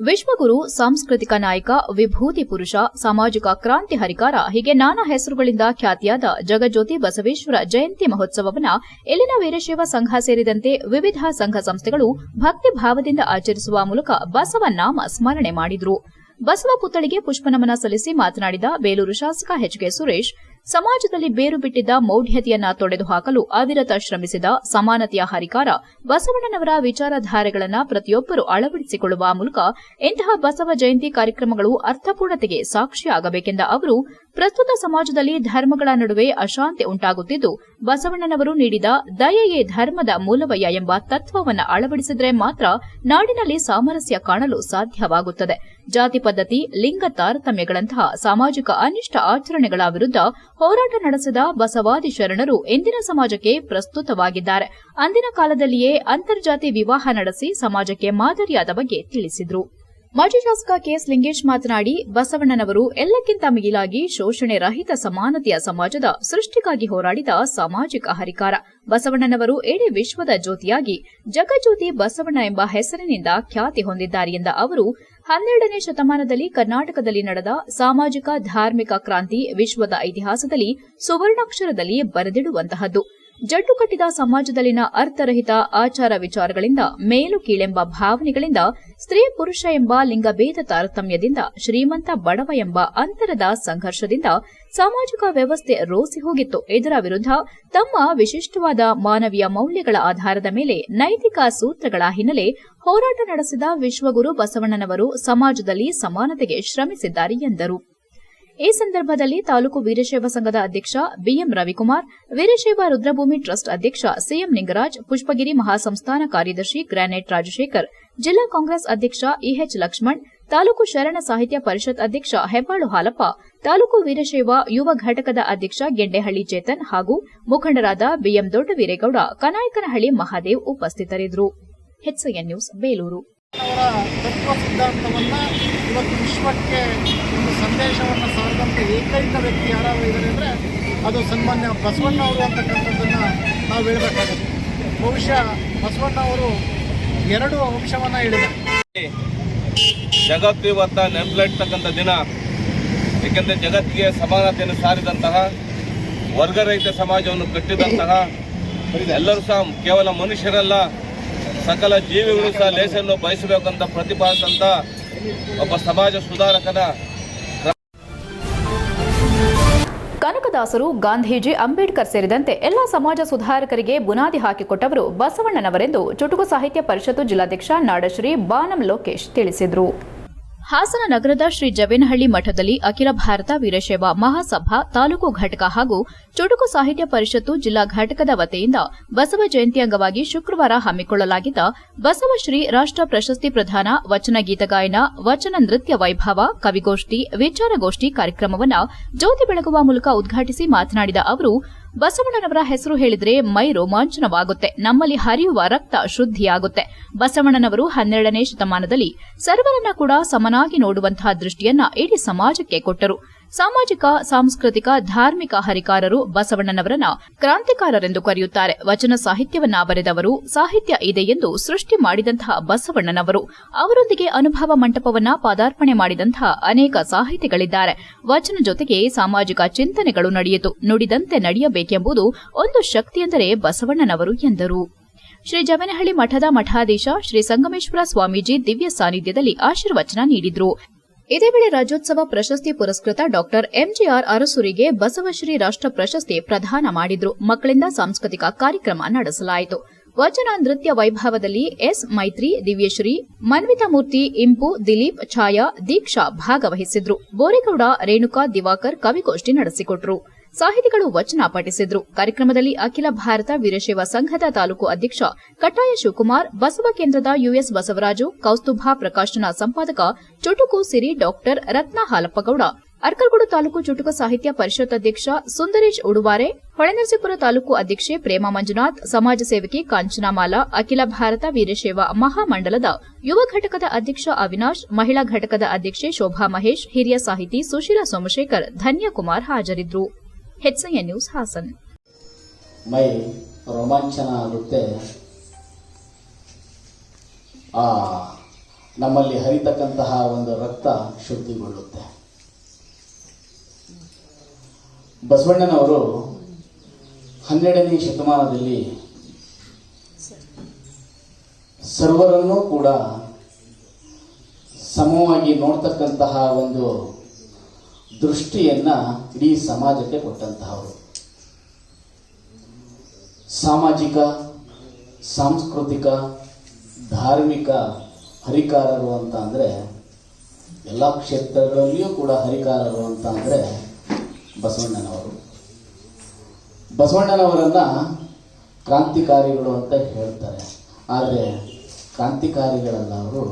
ವಿಶ್ವಗುರು, ಸಾಂಸ್ಕೃತಿಕ ನಾಯಕ, ವಿಭೂತಿ ಪುರುಷ, ಸಾಮಾಜಿಕ ಕ್ರಾಂತಿ ಹರಿಕಾರ ಹೀಗೆ ನಾನಾ ಹೆಸರುಗಳಿಂದ ಖ್ಯಾತಿಯಾದ ಜಗಜ್ಯೋತಿ ಬಸವೇಶ್ವರ ಜಯಂತಿ ಮಹೋತ್ಸವವನ್ನು ಇಲ್ಲಿನ ವೀರಶೈವ ಸಂಘ ಸೇರಿದಂತೆ ವಿವಿಧ ಸಂಘ ಸಂಸ್ಥೆಗಳು ಭಕ್ತಿ ಭಾವದಿಂದ ಆಚರಿಸುವ ಮೂಲಕ ಬಸವನಾಮ ಸ್ಮರಣೆ ಮಾಡಿದರು. ಬಸವ ಪುತ್ಥಳಿಗೆ ಪುಷ್ಪನಮನ ಸಲ್ಲಿಸಿ ಮಾತನಾಡಿದ ಬೇಲೂರು ಶಾಸಕ ಎಚ್ ಕೆ ಸುರೇಶ್ ಸಮಾಜದಲ್ಲಿ ಬೇರು ಬಿಟ್ಟಿದ್ದ ಮೌಢ್ಯತೆಯನ್ನ ತೊಡೆದುಹಾಕಲು ಅವಿರತ ಶ್ರಮಿಸಿದ ಸಮಾನತೆಯ ಹರಿಕಾರ ಬಸವಣ್ಣನವರ ವಿಚಾರಧಾರೆಗಳನ್ನ ಪ್ರತಿಯೊಬ್ಬರು ಅಳವಡಿಸಿಕೊಳ್ಳುವ ಮೂಲಕ ಇಂತಹ ಬಸವ ಜಯಂತಿ ಕಾರ್ಯಕ್ರಮಗಳು ಅರ್ಥಪೂರ್ಣತೆಗೆ ಸಾಕ್ಷಿಯಾಗಬೇಕೆಂದ ಅವರು ಪ್ರಸ್ತುತ ಸಮಾಜದಲ್ಲಿ ಧರ್ಮಗಳ ನಡುವೆ ಅಶಾಂತಿ ಉಂಟಾಗುತ್ತಿದ್ದು, ಬಸವಣ್ಣನವರು ನೀಡಿದ ದಯೆಯೇ ಧರ್ಮದ ಮೂಲವಯ್ಯ ಎಂಬ ತತ್ವವನ್ನು ಅಳವಡಿಸಿದರೆ ಮಾತ್ರ ನಾಡಿನಲ್ಲಿ ಸಾಮರಸ್ಯ ಕಾಣಲು ಸಾಧ್ಯವಾಗುತ್ತದೆ. ಜಾತಿ ಪದ್ಧತಿ, ಲಿಂಗ ತಾರತಮ್ಯಗಳಂತಹ ಸಾಮಾಜಿಕ ಅನಿಷ್ಟ ಆಚರಣೆಗಳ ವಿರುದ್ಧ ಹೋರಾಟ ನಡೆಸಿದ ಬಸವಾದಿ ಶರಣರು ಇಂದಿನ ಸಮಾಜಕ್ಕೆ ಪ್ರಸ್ತುತವಾಗಿದ್ದಾರೆ. ಅಂದಿನ ಕಾಲದಲ್ಲಿಯೇ ಅಂತರ್ಜಾತಿ ವಿವಾಹ ನಡೆಸಿ ಸಮಾಜಕ್ಕೆ ಮಾದರಿಯಾದ ಬಗ್ಗೆ ತಿಳಿಸಿದರು. ಮಾಜಿ ಶಾಸಕ ಕೆಎಸ್ ಲಿಂಗೇಶ್ ಮಾತನಾಡಿ, ಬಸವಣ್ಣನವರು ಎಲ್ಲಕ್ಕಿಂತ ಮಿಗಿಲಾಗಿ ಶೋಷಣೆ ರಹಿತ ಸಮಾನತೆಯ ಸಮಾಜದ ಸೃಷ್ಟಿಗಾಗಿ ಹೋರಾಡಿದ ಸಾಮಾಜಿಕ ಹರಿಕಾರ. ಬಸವಣ್ಣನವರು ಇಡೀ ವಿಶ್ವದ ಜ್ಯೋತಿಯಾಗಿ, ಜಗಜ್ಯೋತಿ ಬಸವಣ್ಣ ಎಂಬ ಹೆಸರಿನಿಂದ ಖ್ಯಾತಿ ಹೊಂದಿದ್ದಾರೆ ಎಂದ ಅವರು, ಹನ್ನೆರಡನೇ ಶತಮಾನದಲ್ಲಿ ಕರ್ನಾಟಕದಲ್ಲಿ ನಡೆದ ಸಾಮಾಜಿಕ ಧಾರ್ಮಿಕ ಕ್ರಾಂತಿ ವಿಶ್ವದ ಇತಿಹಾಸದಲ್ಲಿ ಸುವರ್ಣಾಕ್ಷರದಲ್ಲಿ ಬರೆದಿಡುವಂತಹದ್ದು. ಜಡ್ಡು ಕಟ್ಟಿದ ಸಮಾಜದಲ್ಲಿನ ಅರ್ಥರಹಿತ ಆಚಾರ ವಿಚಾರಗಳಿಂದ ಮೇಲು ಕೀಳೆಂಬ ಭಾವನೆಗಳಿಂದ ಸ್ತ್ರೀ ಪುರುಷ ಎಂಬ ಲಿಂಗಭೇದ ತಾರತಮ್ಯದಿಂದ ಶ್ರೀಮಂತ ಬಡವ ಎಂಬ ಅಂತರದ ಸಂಘರ್ಷದಿಂದ ಸಾಮಾಜಿಕ ವ್ಯವಸ್ಥೆ ರೋಸಿ ಹೋಗಿತ್ತು. ಇದರ ವಿರುದ್ಧ ತಮ್ಮ ವಿಶಿಷ್ಟವಾದ ಮಾನವೀಯ ಮೌಲ್ಯಗಳ ಆಧಾರದ ಮೇಲೆ ನೈತಿಕ ಸೂತ್ರಗಳ ಹಿನ್ನೆಲೆ ಹೋರಾಟ ನಡೆಸಿದ ವಿಶ್ವಗುರು ಬಸವಣ್ಣನವರು ಸಮಾಜದಲ್ಲಿ ಸಮಾನತೆಗೆ ಶ್ರಮಿಸಿದ್ದಾರೆ ಎಂದರು. ಈ ಸಂದರ್ಭದಲ್ಲಿ ತಾಲೂಕು ವೀರಶೈವ ಸಂಘದ ಅಧ್ಯಕ್ಷ ಬಿಎಂ ರವಿಕುಮಾರ್, ವೀರಶೈವ ರುದ್ರಭೂಮಿ ಟ್ರಸ್ಟ್ ಅಧ್ಯಕ್ಷ ಸಿಎಂ ನಿಂಗರಾಜ್, ಪುಷ್ಪಗಿರಿ ಮಹಾಸಂಸ್ಥಾನ ಕಾರ್ಯದರ್ಶಿ ಗ್ರಾನೈಟ್ ರಾಜಶೇಖರ್, ಜಿಲ್ಲಾ ಕಾಂಗ್ರೆಸ್ ಅಧ್ಯಕ್ಷ ಇಎಚ್ ಲಕ್ಷ್ಮಣ್, ತಾಲೂಕು ಶರಣ ಸಾಹಿತ್ಯ ಪರಿಷತ್ ಅಧ್ಯಕ್ಷ ಹೆಬ್ಬಾಳು ಹಾಲಪ್ಪ, ತಾಲೂಕು ವೀರಶೈವ ಯುವ ಘಟಕದ ಅಧ್ಯಕ್ಷ ಗೆಂಡೆಹಳ್ಳಿ ಚೇತನ್ ಹಾಗೂ ಮುಖಂಡರಾದ ಬಿಎಂ ದೊಡ್ಡವೀರೇಗೌಡ, ಕನಾಯಕನಹಳ್ಳಿ ಮಹಾದೇವ್ ಉಪಸ್ಥಿತರಿದ್ದರು. ನ್ಯೂಸ್ ಬೇಲೂರು ಅವರ ತತ್ವ ಸಿದ್ಧಾಂತವನ್ನ ಇವತ್ತು ವಿಶ್ವಕ್ಕೆ ಒಂದು ಸಂದೇಶವನ್ನು ಸಾರಿದಂಥ ಏಕೈಕ ವ್ಯಕ್ತಿ ಯಾರು ಇದ್ದಾರೆ ಅಂದರೆ ಅದು ಸನ್ಮಾನ್ಯ ಬಸವಣ್ಣ ಅವರು ಅಂತಕ್ಕಂಥದ್ದನ್ನು ನಾವು ಹೇಳಬೇಕಾಗುತ್ತೆ. ಬಹುಶಃ ಬಸವಣ್ಣ ಅವರು ಎರಡು ಅಂಶವನ್ನು ಹೇಳಿದ್ದಾರೆ. ಜಗತ್ತು ಇವತ್ತ ನೆನಪಿಡ್ತಕ್ಕಂಥ ದಿನ. ಏಕೆಂದರೆ ಜಗತ್ತಿಗೆ ಸಮಾನತೆಯನ್ನು ಸಾರಿದಂತಹ ವರ್ಗರಹಿತ ಸಮಾಜವನ್ನು ಕಟ್ಟಿದಂತಹ ಎಲ್ಲರೂ ಸಹ ಕೇವಲ ಮನುಷ್ಯರಲ್ಲ ಸಕಲ ಜೀವಿಗಳು ಸಹ ಲೇಸನ್ನು ಬಯಸಬೇಕಂತ ಪ್ರತಿಪಾದಿಸಿದಂಥ ಒಬ್ಬ ಸಮಾಜ ಸುಧಾರಕನ ಕನಕದಾಸರು, ಗಾಂಧೀಜಿ, ಅಂಬೇಡ್ಕರ್ ಸೇರಿದಂತೆ ಎಲ್ಲ ಸಮಾಜ ಸುಧಾರಕರಿಗೆ ಬುನಾದಿ ಹಾಕಿಕೊಟ್ಟವರು ಬಸವಣ್ಣನವರೆಂದು ಚುಟುಕು ಸಾಹಿತ್ಯ ಪರಿಷತ್ತು ಜಿಲ್ಲಾಧ್ಯಕ್ಷ ನಾಡಶ್ರೀ ಬಾನಂ ಲೋಕೇಶ್ ತಿಳಿಸಿದರು. ಹಾಸನ ನಗರದ ಶ್ರೀ ಜವೇನಹಳ್ಳಿ ಮಠದಲ್ಲಿ ಅಖಿಲ ಭಾರತ ವೀರಶೈವ ಮಹಾಸಭಾ ತಾಲೂಕು ಘಟಕ ಹಾಗೂ ಚುಟುಕು ಸಾಹಿತ್ಯ ಪರಿಷತ್ತು ಜಿಲ್ಲಾ ಘಟಕದ ವತಿಯಿಂದ ಬಸವ ಜಯಂತಿ ಅಂಗವಾಗಿ ಶುಕ್ರವಾರ ಹಮ್ಮಿಕೊಳ್ಳಲಾಗಿದ್ದ ಬಸವಶ್ರೀ ರಾಷ್ಟ ಪ್ರಶಸ್ತಿ ಪ್ರಧಾನ ವಚನ ಗೀತಗಾಯನ ವಚನ ನೃತ್ಯ ವೈಭವ, ಕವಿಗೋಷ್ಠಿ, ವಿಚಾರಗೋಷ್ಠಿ ಕಾರ್ಯಕ್ರಮವನ್ನು ಜ್ಯೋತಿ ಬೆಳಗುವ ಮೂಲಕ ಉದ್ಘಾಟಿಸಿ ಮಾತನಾಡಿದ ಅವರು ಬಸವಣ್ಣನವರ ಹೆಸರು ಹೇಳಿದರೆ ಮೈ ರೋಮಾಂಚನವಾಗುತ್ತೆ. ನಮ್ಮಲ್ಲಿ ಹರಿಯುವ ರಕ್ತ ಶುದ್ಧಿಯಾಗುತ್ತೆ. ಬಸವಣ್ಣನವರು ಹನ್ನೆರಡನೇ ಶತಮಾನದಲ್ಲಿ ಸರ್ವರನ್ನ ಕೂಡ ಸಮನಾಗಿ ನೋಡುವಂತಹ ದೃಷ್ಟಿಯನ್ನ ಇಡೀ ಸಮಾಜಕ್ಕೆ ಕೊಟ್ಟರು. ಸಾಮಾಜಿಕ, ಸಾಂಸ್ಕೃತಿಕ, ಧಾರ್ಮಿಕ ಹರಿಕಾರರು ಬಸವಣ್ಣನವರನ್ನ ಕ್ರಾಂತಿಕಾರರೆಂದು ಕರೆಯುತ್ತಾರೆ. ವಚನ ಸಾಹಿತ್ಯವನ್ನ ಬರೆದವರು ಸಾಹಿತ್ಯ ಇದೆ ಎಂದು ಸೃಷ್ಟಿ ಮಾಡಿದಂತಹ ಬಸವಣ್ಣನವರು. ಅವರೊಂದಿಗೆ ಅನುಭವ ಮಂಟಪವನ್ನ ಪಾದಾರ್ಪಣೆ ಮಾಡಿದಂತಹ ಅನೇಕ ಸಾಹಿತಿಗಳಿದ್ದಾರೆ. ವಚನ ಜೊತೆಗೆ ಸಾಮಾಜಿಕ ಚಿಂತನೆಗಳು ನಡೆಯಿತು. ನುಡಿದಂತೆ ನಡೆಯಬೇಕೆಂಬುದು ಒಂದು ಶಕ್ತಿಯೆಂದರೆ ಬಸವಣ್ಣನವರು ಎಂದರು. ಶ್ರೀ ಜವನಹಳ್ಳಿ ಮಠದ ಮಠಾಧೀಶ ಶ್ರೀ ಸಂಗಮೇಶ್ವರ ಸ್ವಾಮೀಜಿ ದಿವ್ಯ ಸಾನ್ನಿಧ್ಯದಲ್ಲಿ ಆಶೀರ್ವಚನ ನೀಡಿದ್ರು. ಇದೇ ವೇಳೆ ರಾಜ್ಯೋತ್ಸವ ಪ್ರಶಸ್ತಿ ಪುರಸ್ಕೃತ ಡಾಕ್ಟರ್ ಎಂಜಿಆರ್ ಅರಸುರಿಗೆ ಬಸವಶ್ರೀ ರಾಷ್ಟ ಪ್ರಶಸ್ತಿ ಪ್ರದಾನ ಮಾಡಿದ್ರು. ಮಕ್ಕಳಿಂದ ಸಾಂಸ್ಕೃತಿಕ ಕಾರ್ಯಕ್ರಮ ನಡೆಸಲಾಯಿತು. ವಚನ, ನೃತ್ಯ ವೈಭವದಲ್ಲಿ ಎಸ್. ಮೈತ್ರಿ, ದಿವ್ಯಶ್ರೀ ಮನ್ವಿತಾಮೂರ್ತಿ ಇಂಪು, ದಿಲೀಪ್, ಛಾಯಾ, ದೀಕ್ಷಾ ಭಾಗವಹಿಸಿದ್ರು. ಬೋರೇಗೌಡ, ರೇಣುಕಾ, ದಿವಾಕರ್ ಕವಿಗೋಷ್ಠಿ ನಡೆಸಿಕೊಟ್ರು. ಸಾಹಿತಿಗಳು ವಚನ ಪಠಿಸಿದ್ರು. ಕಾರ್ಯಕ್ರಮದಲ್ಲಿ ಅಖಿಲ ಭಾರತ ವೀರಶೈವ ಸಂಘದ ತಾಲೂಕು ಅಧ್ಯಕ್ಷ ಕಟ್ಟಾಯ ಶಿವಕುಮಾರ್, ಬಸವ ಕೇಂದ್ರದ ಯುಎಸ್ ಬಸವರಾಜು, ಕೌಸ್ತುಭಾ ಪ್ರಕಾಶನ ಸಂಪಾದಕ ಚುಟುಕು ಸಿರಿ ಡಾಕ್ಟರ್ ರತ್ನ ಹಾಲಪ್ಪಗೌಡ, ಅರ್ಕಲ್ಗೂಡು ತಾಲೂಕು ಚುಟುಕು ಸಾಹಿತ್ಯ ಪರಿಷತ್ ಅಧ್ಯಕ್ಷ ಸುಂದರೇಶ್ ಉಡುವಾರೆ, ಹೊಳೆನರಸೀಪುರ ತಾಲೂಕು ಅಧ್ಯಕ್ಷೆ ಪ್ರೇಮ ಮಂಜುನಾಥ್, ಸಮಾಜ ಸೇವಕಿ ಕಾಂಚನಾಮಾಲಾ, ಅಖಿಲ ಭಾರತ ವೀರಶೈವ ಮಹಾಮಂಡಲದ ಯುವ ಘಟಕದ ಅಧ್ಯಕ್ಷ ಅವಿನಾಶ್, ಮಹಿಳಾ ಘಟಕದ ಅಧ್ಯಕ್ಷೆ ಶೋಭಾ ಮಹೇಶ್, ಹಿರಿಯ ಸಾಹಿತಿ ಸುಶೀಲಾ ಸೋಮಶೇಖರ್, ಧನ್ಯಕುಮಾರ್ ಹಾಜರಿದ್ದರು ಹೆಚ್ಐಎನ್ ನ್ಯೂಸ್ ಹಾಸನ್. ಮೈ ರೋಮಾಂಚನ ಆಗುತ್ತೆ ಆ, ನಮ್ಮಲ್ಲಿ ಹರಿತಕ್ಕಂತಹ ಒಂದು ರಕ್ತ ಶುದ್ಧಿಗೊಳ್ಳುತ್ತೆ. ಬಸವಣ್ಣನವರು ಹನ್ನೆರಡನೇ ಶತಮಾನದಲ್ಲಿ ಸರ್ವರನ್ನೂ ಕೂಡ ಸಮವಾಗಿ ನೋಡ್ತಕ್ಕಂತಹ ಒಂದು ದೃಷ್ಟಿಯನ್ನ ಇಡೀ ಸಮಾಜಕ್ಕೆ ಕೊಟ್ಟಂತಹವರು. ಸಾಮಾಜಿಕ, ಸಾಂಸ್ಕೃತಿಕ, ಧಾರ್ಮಿಕ ಹರಿಕಾರರು ಅಂತ ಅಂದರೆ ಎಲ್ಲ ಕ್ಷೇತ್ರಗಳಲ್ಲಿಯೂ ಕೂಡ ಹರಿಕಾರರು ಅಂತ ಅಂದರೆ ಬಸವಣ್ಣನವರು. ಬಸವಣ್ಣನವರನ್ನ ಕ್ರಾಂತಿಕಾರಿಗಳು ಅಂತ ಹೇಳ್ತಾರೆ. ಆದರೆ ಕ್ರಾಂತಿಕಾರಿಗಳಲ್ಲ ಅವರು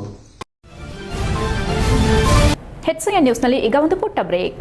ಹೆಚ್ಐಎನ್ ನ್ಯೂಸ್ನಲ್ಲಿ ಈಗ ಒಂದು ಪುಟ್ಟ ಬ್ರೇಕ್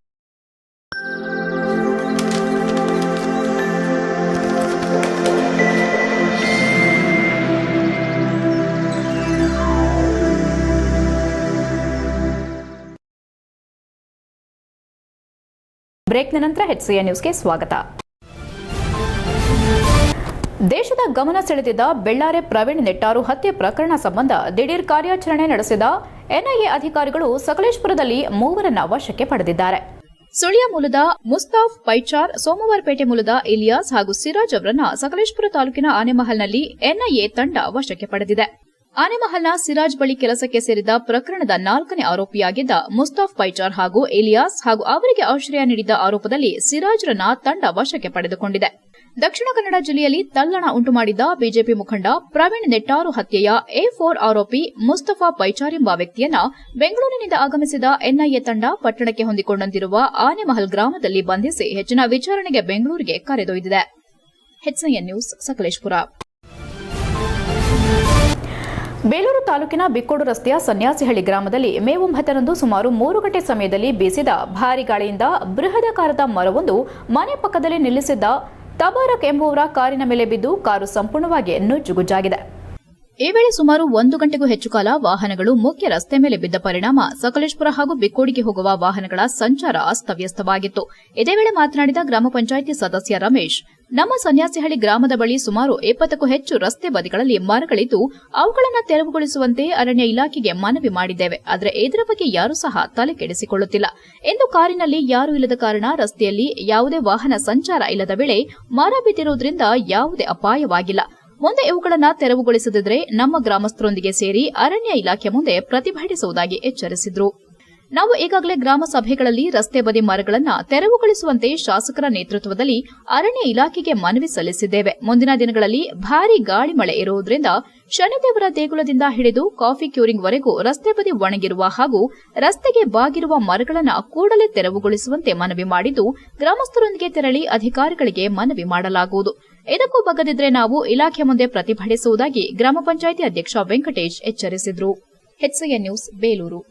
ಬ್ರೇಕ್ನ ನಂತರ ಹೆಚ್ಸಿಎ ನ್ಯೂಸ್ಗೆ ಸ್ವಾಗತ. ದೇಶದ ಗಮನ ಸೆಳೆದಿದ್ದ ಬೆಳ್ಳಾರೆ ಪ್ರವೀಣ್ ನೆಟ್ಟಾರು ಹತ್ಯೆ ಪ್ರಕರಣ ಸಂಬಂಧ ದಿಢೀರ್ ಕಾರ್ಯಾಚರಣೆ ನಡೆಸಿದ ಎನ್ಐಎ ಅಧಿಕಾರಿಗಳು ಸಕಲೇಶ್ಪುರದಲ್ಲಿ ಮೂವರನ್ನ ವಶಕ್ಕೆ ಪಡೆದಿದ್ದಾರೆ. ಸುಳ್ಯ ಮೂಲದ ಮುಸ್ತಾಫ್ ಪೈಚಾರ್, ಸೋಮವಾರಪೇಟೆ ಮೂಲದ ಇಲಿಯಾಸ್ ಹಾಗೂ ಸಿರಾಜ್ ಅವರನ್ನ ಸಕಲೇಶ್ಪುರ ತಾಲೂಕಿನ ಆನೆಮಹಲ್ನಲ್ಲಿ ಎನ್ಐಎ ತಂಡ ವಶಕ್ಕೆ ಪಡೆದಿದೆ. ಆನೆಮಹಲ್ನ ಸಿರಾಜ್ ಬಳಿ ಕೆಲಸಕ್ಕೆ ಸೇರಿದ ಪ್ರಕರಣದ ನಾಲ್ಕನೇ ಆರೋಪಿಯಾಗಿದ್ದ ಮುಸ್ತಾಫ್ ಪೈಚಾರ್ ಹಾಗೂ ಎಲಿಯಾಸ್ ಹಾಗೂ ಅವರಿಗೆ ಆಶ್ರಯ ನೀಡಿದ್ದ ಆರೋಪದಲ್ಲಿ ಸಿರಾಜ್ರನ್ನ ತಂಡ ವಶಕ್ಕೆ ಪಡೆದುಕೊಂಡಿದೆ. ದಕ್ಷಿಣ ಕನ್ನಡ ಜಿಲ್ಲೆಯಲ್ಲಿ ತಲ್ಲಣ ಉಂಟುಮಾಡಿದ್ದ ಬಿಜೆಪಿ ಮುಖಂಡ ಪ್ರವೀಣ್ ನೆಟ್ಟಾರು ಹತ್ಯೆಯ ಎ ಫೋರ್ ಆರೋಪಿ ಮುಸ್ತಫಾ ಪೈಚಾರ್ ಎಂಬ ವ್ಯಕ್ತಿಯನ್ನ ಬೆಂಗಳೂರಿನಿಂದ ಆಗಮಿಸಿದ ಎನ್ಐಎ ತಂಡ ಪಟ್ಟಣಕ್ಕೆ ಹೊಂದಿಕೊಂಡಂತಿರುವ ಆನೆಮಹಲ್ ಗ್ರಾಮದಲ್ಲಿ ಬಂಧಿಸಿ ಹೆಚ್ಚಿನ ವಿಚಾರಣೆಗೆ ಬೆಂಗಳೂರಿಗೆ ಕರೆದೊಯ್ದಿದೆ. ಬೇಲೂರು ತಾಲೂಕಿನ ಬಿಕ್ಕೋಡು ರಸ್ತೆಯ ಸನ್ಯಾಸಿಹಳ್ಳಿ ಗ್ರಾಮದಲ್ಲಿ ಮೇ ಒಂಬತ್ತರಂದು ಸುಮಾರು ಮೂರು ಗಂಟೆ ಸಮಯದಲ್ಲಿ ಬೀಸಿದ ಭಾರಿ ಗಾಳಿಯಿಂದ ಬೃಹದಾಕಾರದ ಮರವೊಂದು ಮನೆ ಪಕ್ಕದಲ್ಲಿ ನಿಲ್ಲಿಸಿದ್ದ ತಬಾರಕ್ ಎಂಬುವರ ಕಾರಿನ ಮೇಲೆ ಬಿದ್ದು ಕಾರು ಸಂಪೂರ್ಣವಾಗಿ ನುಜ್ಜುಗುಜ್ಜಾಗಿದೆ. ಈ ವೇಳೆ ಸುಮಾರು ಒಂದು ಗಂಟೆಗೂ ಹೆಚ್ಚು ಕಾಲ ವಾಹನಗಳು ಮುಖ್ಯ ರಸ್ತೆ ಮೇಲೆ ಬಿದ್ದ ಪರಿಣಾಮ ಸಕಲೇಶ್ಪುರ ಹಾಗೂ ಬಿಕ್ಕೋಡಿಗೆ ಹೋಗುವ ವಾಹನಗಳ ಸಂಚಾರ ಅಸ್ತವ್ಯಸ್ತವಾಗಿತ್ತು. ಇದೇ ವೇಳೆ ಮಾತನಾಡಿದ ಗ್ರಾಮ ಪಂಚಾಯಿತಿ ಸದಸ್ಯ ರಮೇಶ್ ನಮ್ಮ ಸನ್ಯಾಸಿಹಳ್ಳಿ ಗ್ರಾಮದ ಬಳಿ ಸುಮಾರು ಎಪ್ಪತ್ತಕ್ಕೂ ಹೆಚ್ಚು ರಸ್ತೆ ಬದಿಗಳಲ್ಲಿ ಮರಗಳಿದ್ದು, ಅವುಗಳನ್ನು ತೆರವುಗೊಳಿಸುವಂತೆ ಅರಣ್ಯ ಇಲಾಖೆಗೆ ಮನವಿ ಮಾಡಿದ್ದೇವೆ. ಆದರೆ ಇದರ ಬಗ್ಗೆ ಯಾರೂ ಸಹ ತಲೆ ಕೆಡಿಸಿಕೊಳ್ಳುತ್ತಿಲ್ಲ. ಎಂದು ಕಾರಿನಲ್ಲಿ ಯಾರೂ ಇಲ್ಲದ ಕಾರಣ ರಸ್ತೆಯಲ್ಲಿ ಯಾವುದೇ ವಾಹನ ಸಂಚಾರ ಇಲ್ಲದ ವೇಳೆ ಮರ ಬಿದ್ದಿರುವುದರಿಂದ ಯಾವುದೇ ಅಪಾಯವಾಗಿಲ್ಲ. ಮುಂದೆ ಇವುಗಳನ್ನು ತೆರವುಗೊಳಿಸದಿದ್ದರೆ ನಮ್ಮ ಗ್ರಾಮಸ್ಥರೊಂದಿಗೆ ಸೇರಿ ಅರಣ್ಯ ಇಲಾಖೆ ಮುಂದೆ ಪ್ರತಿಭಟಿಸುವುದಾಗಿ ಎಚ್ಚರಿಸಿದ್ರು. ನಾವು ಈಗಾಗಲೇ ಗ್ರಾಮ ಸಭೆಗಳಲ್ಲಿ ರಸ್ತೆ ಬದಿ ಮರಗಳನ್ನು ತೆರವುಗೊಳಿಸುವಂತೆ ಶಾಸಕರ ನೇತೃತ್ವದಲ್ಲಿ ಅರಣ್ಯ ಇಲಾಖೆಗೆ ಮನವಿ ಸಲ್ಲಿಸಿದ್ದೇವೆ. ಮುಂದಿನ ದಿನಗಳಲ್ಲಿ ಭಾರೀ ಗಾಳಿ ಮಳೆ ಇರುವುದರಿಂದ ಶನಿದೇವರ ದೇಗುಲದಿಂದ ಹಿಡಿದು ಕಾಫಿ ಕ್ಯೂರಿಂಗ್ ವರೆಗೂ ರಸ್ತೆ ಬದಿ ಒಣಗಿರುವ ಹಾಗೂ ರಸ್ತೆಗೆ ಬಾಗಿರುವ ಮರಗಳನ್ನು ಕೂಡಲೇ ತೆರವುಗೊಳಿಸುವಂತೆ ಮನವಿ ಮಾಡಿದ್ದು ಗ್ರಾಮಸ್ಥರೊಂದಿಗೆ ತೆರಳಿ ಅಧಿಕಾರಿಗಳಿಗೆ ಮನವಿ ಮಾಡಲಾಗುವುದು. ಇದಕ್ಕೂ ಬಗ್ಗದಿದ್ರೆ ನಾವು ಇಲಾಖೆ ಮುಂದೆ ಪ್ರತಿಭಟಿಸುವುದಾಗಿ ಗ್ರಾಮ ಪಂಚಾಯಿತಿ ಅಧ್ಯಕ್ಷ ವೆಂಕಟೇಶ್ ಎಚ್ಚರಿಸಿದ್ರು. ಬೇಲೂರು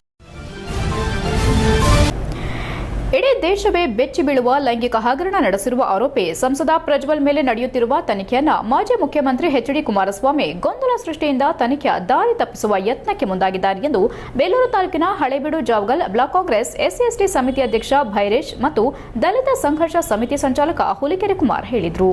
ಇಡೀ ದೇಶವೇ ಬೆಚ್ಚಿ ಬೀಳುವ ಲೈಂಗಿಕ ಹಗರಣ ನಡೆಸಿರುವ ಆರೋಪಿ ಸಂಸದ ಪ್ರಜ್ವಲ್ ಮೇಲೆ ನಡೆಯುತ್ತಿರುವ ತನಿಖೆಯನ್ನ ಮಾಜಿ ಮುಖ್ಯಮಂತ್ರಿ ಎಚ್ ಡಿ ಕುಮಾರಸ್ವಾಮಿ ಗೊಂದಲ ಸೃಷ್ಟಿಯಿಂದ ತನಿಖೆ ದಾರಿ ತಪ್ಪಿಸುವ ಯತ್ನಕ್ಕೆ ಮುಂದಾಗಿದ್ದಾರೆ ಎಂದು ಬೇಲೂರು ತಾಲೂಕಿನ Halebeedu Javagal block Congress SC ST ಸಮಿತಿ ಅಧ್ಯಕ್ಷ ಭೈರೇಶ್ ಮತ್ತು ದಲಿತ ಸಂಘರ್ಷ ಸಮಿತಿ ಸಂಚಾಲಕ ಹುಲಿಕೆರೆ ಕುಮಾರ್ ಹೇಳಿದರು.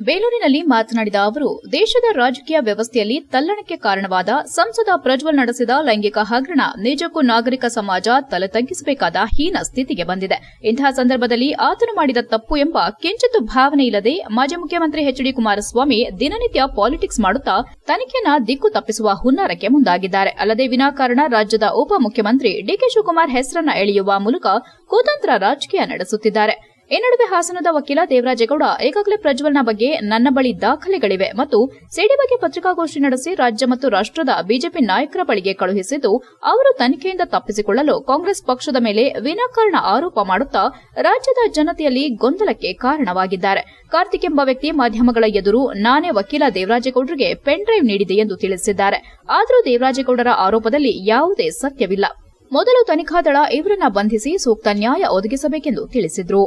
ಬೇಲೂರಿನಲ್ಲಿ ಮಾತನಾಡಿದ ಅವರು, ದೇಶದ ರಾಜಕೀಯ ವ್ಯವಸ್ಥೆಯಲ್ಲಿ ತಲ್ಲಣಕ್ಕೆ ಕಾರಣವಾದ ಸಂಸದ ಪ್ರಜ್ವಲ್ ನಡೆಸಿದ ಲೈಂಗಿಕ ಹಗರಣ ನಿಜಕ್ಕೂ ನಾಗರಿಕ ಸಮಾಜ ತಲೆ ತಗ್ಗಿಸಬೇಕಾದ ಹೀನ ಸ್ಥಿತಿಗೆ ಬಂದಿದೆ. ಇಂತಹ ಸಂದರ್ಭದಲ್ಲಿ ಆತನು ಮಾಡಿದ ತಪ್ಪು ಎಂಬ ಕಿಂಚಿತ್ತು ಭಾವನೆ ಇಲ್ಲದೆ ಮಾಜಿ ಮುಖ್ಯಮಂತ್ರಿ ಎಚ್ ಡಿ ಕುಮಾರಸ್ವಾಮಿ ದಿನನಿತ್ಯ ಪಾಲಿಟಿಕ್ಸ್ ಮಾಡುತ್ತಾ ತನಿಖೆಯನ್ನ ದಿಕ್ಕು ತಪ್ಪಿಸುವ ಹುನ್ನಾರಕ್ಕೆ ಮುಂದಾಗಿದ್ದಾರೆ. ಅಲ್ಲದೆ ವಿನಾಕಾರಣ ರಾಜ್ಯದ ಉಪಮುಖ್ಯಮಂತ್ರಿ ಡಿಕೆ ಶಿವಕುಮಾರ್ ಹೆಸರನ್ನ ಎಳೆಯುವ ಮೂಲಕ ಕುತಂತ್ರ ರಾಜಕೀಯ ನಡೆಸುತ್ತಿದ್ದಾರೆ. ಈ ನಡುವೆ ಹಾಸನದ ವಕೀಲ ದೇವರಾಜೇಗೌಡ ಈಗಾಗಲೇ ಪ್ರಜ್ವಲ್ನ ಬಗ್ಗೆ ನನ್ನ ಬಳಿ ದಾಖಲೆಗಳಿವೆ ಮತ್ತು ಸಿಡಿ ಬಗ್ಗೆ ಪತ್ರಿಕಾಗೋಷ್ಠಿ ನಡೆಸಿ ರಾಜ್ಯ ಮತ್ತು ರಾಷ್ಟ್ರದ ಬಿಜೆಪಿ ನಾಯಕರ ಬಳಿಗೆ ಕಳುಹಿಸಿದ್ದು, ಅವರು ತನಿಖೆಯಿಂದ ತಪ್ಪಿಸಿಕೊಳ್ಳಲು ಕಾಂಗ್ರೆಸ್ ಪಕ್ಷದ ಮೇಲೆ ವಿನಾಕಾರಣ ಆರೋಪ ಮಾಡುತ್ತಾ ರಾಜ್ಯದ ಜನತೆಯಲ್ಲಿ ಗೊಂದಲಕ್ಕೆ ಕಾರಣವಾಗಿದ್ದಾರೆ. ಕಾರ್ತಿಕ್ ಎಂಬ ವ್ಯಕ್ತಿ ಮಾಧ್ಯಮಗಳ ಎದುರು ನಾನೇ ವಕೀಲ ದೇವರಾಜೇಗೌಡರಿಗೆ ಪೆನ್ ಡ್ರೈವ್ ನೀಡಿದೆ ಎಂದು ತಿಳಿಸಿದ್ದಾರೆ. ಆದರೂ ದೇವರಾಜೇಗೌಡರ ಆರೋಪದಲ್ಲಿ ಯಾವುದೇ ಸತ್ಯವಿಲ್ಲ. ಮೊದಲು ತನಿಖಾ ದಳ ಇವರನ್ನ ಬಂಧಿಸಿ ಸೂಕ್ತ ನ್ಯಾಯ ಒದಗಿಸಬೇಕೆಂದು ತಿಳಿಸಿದ್ರು.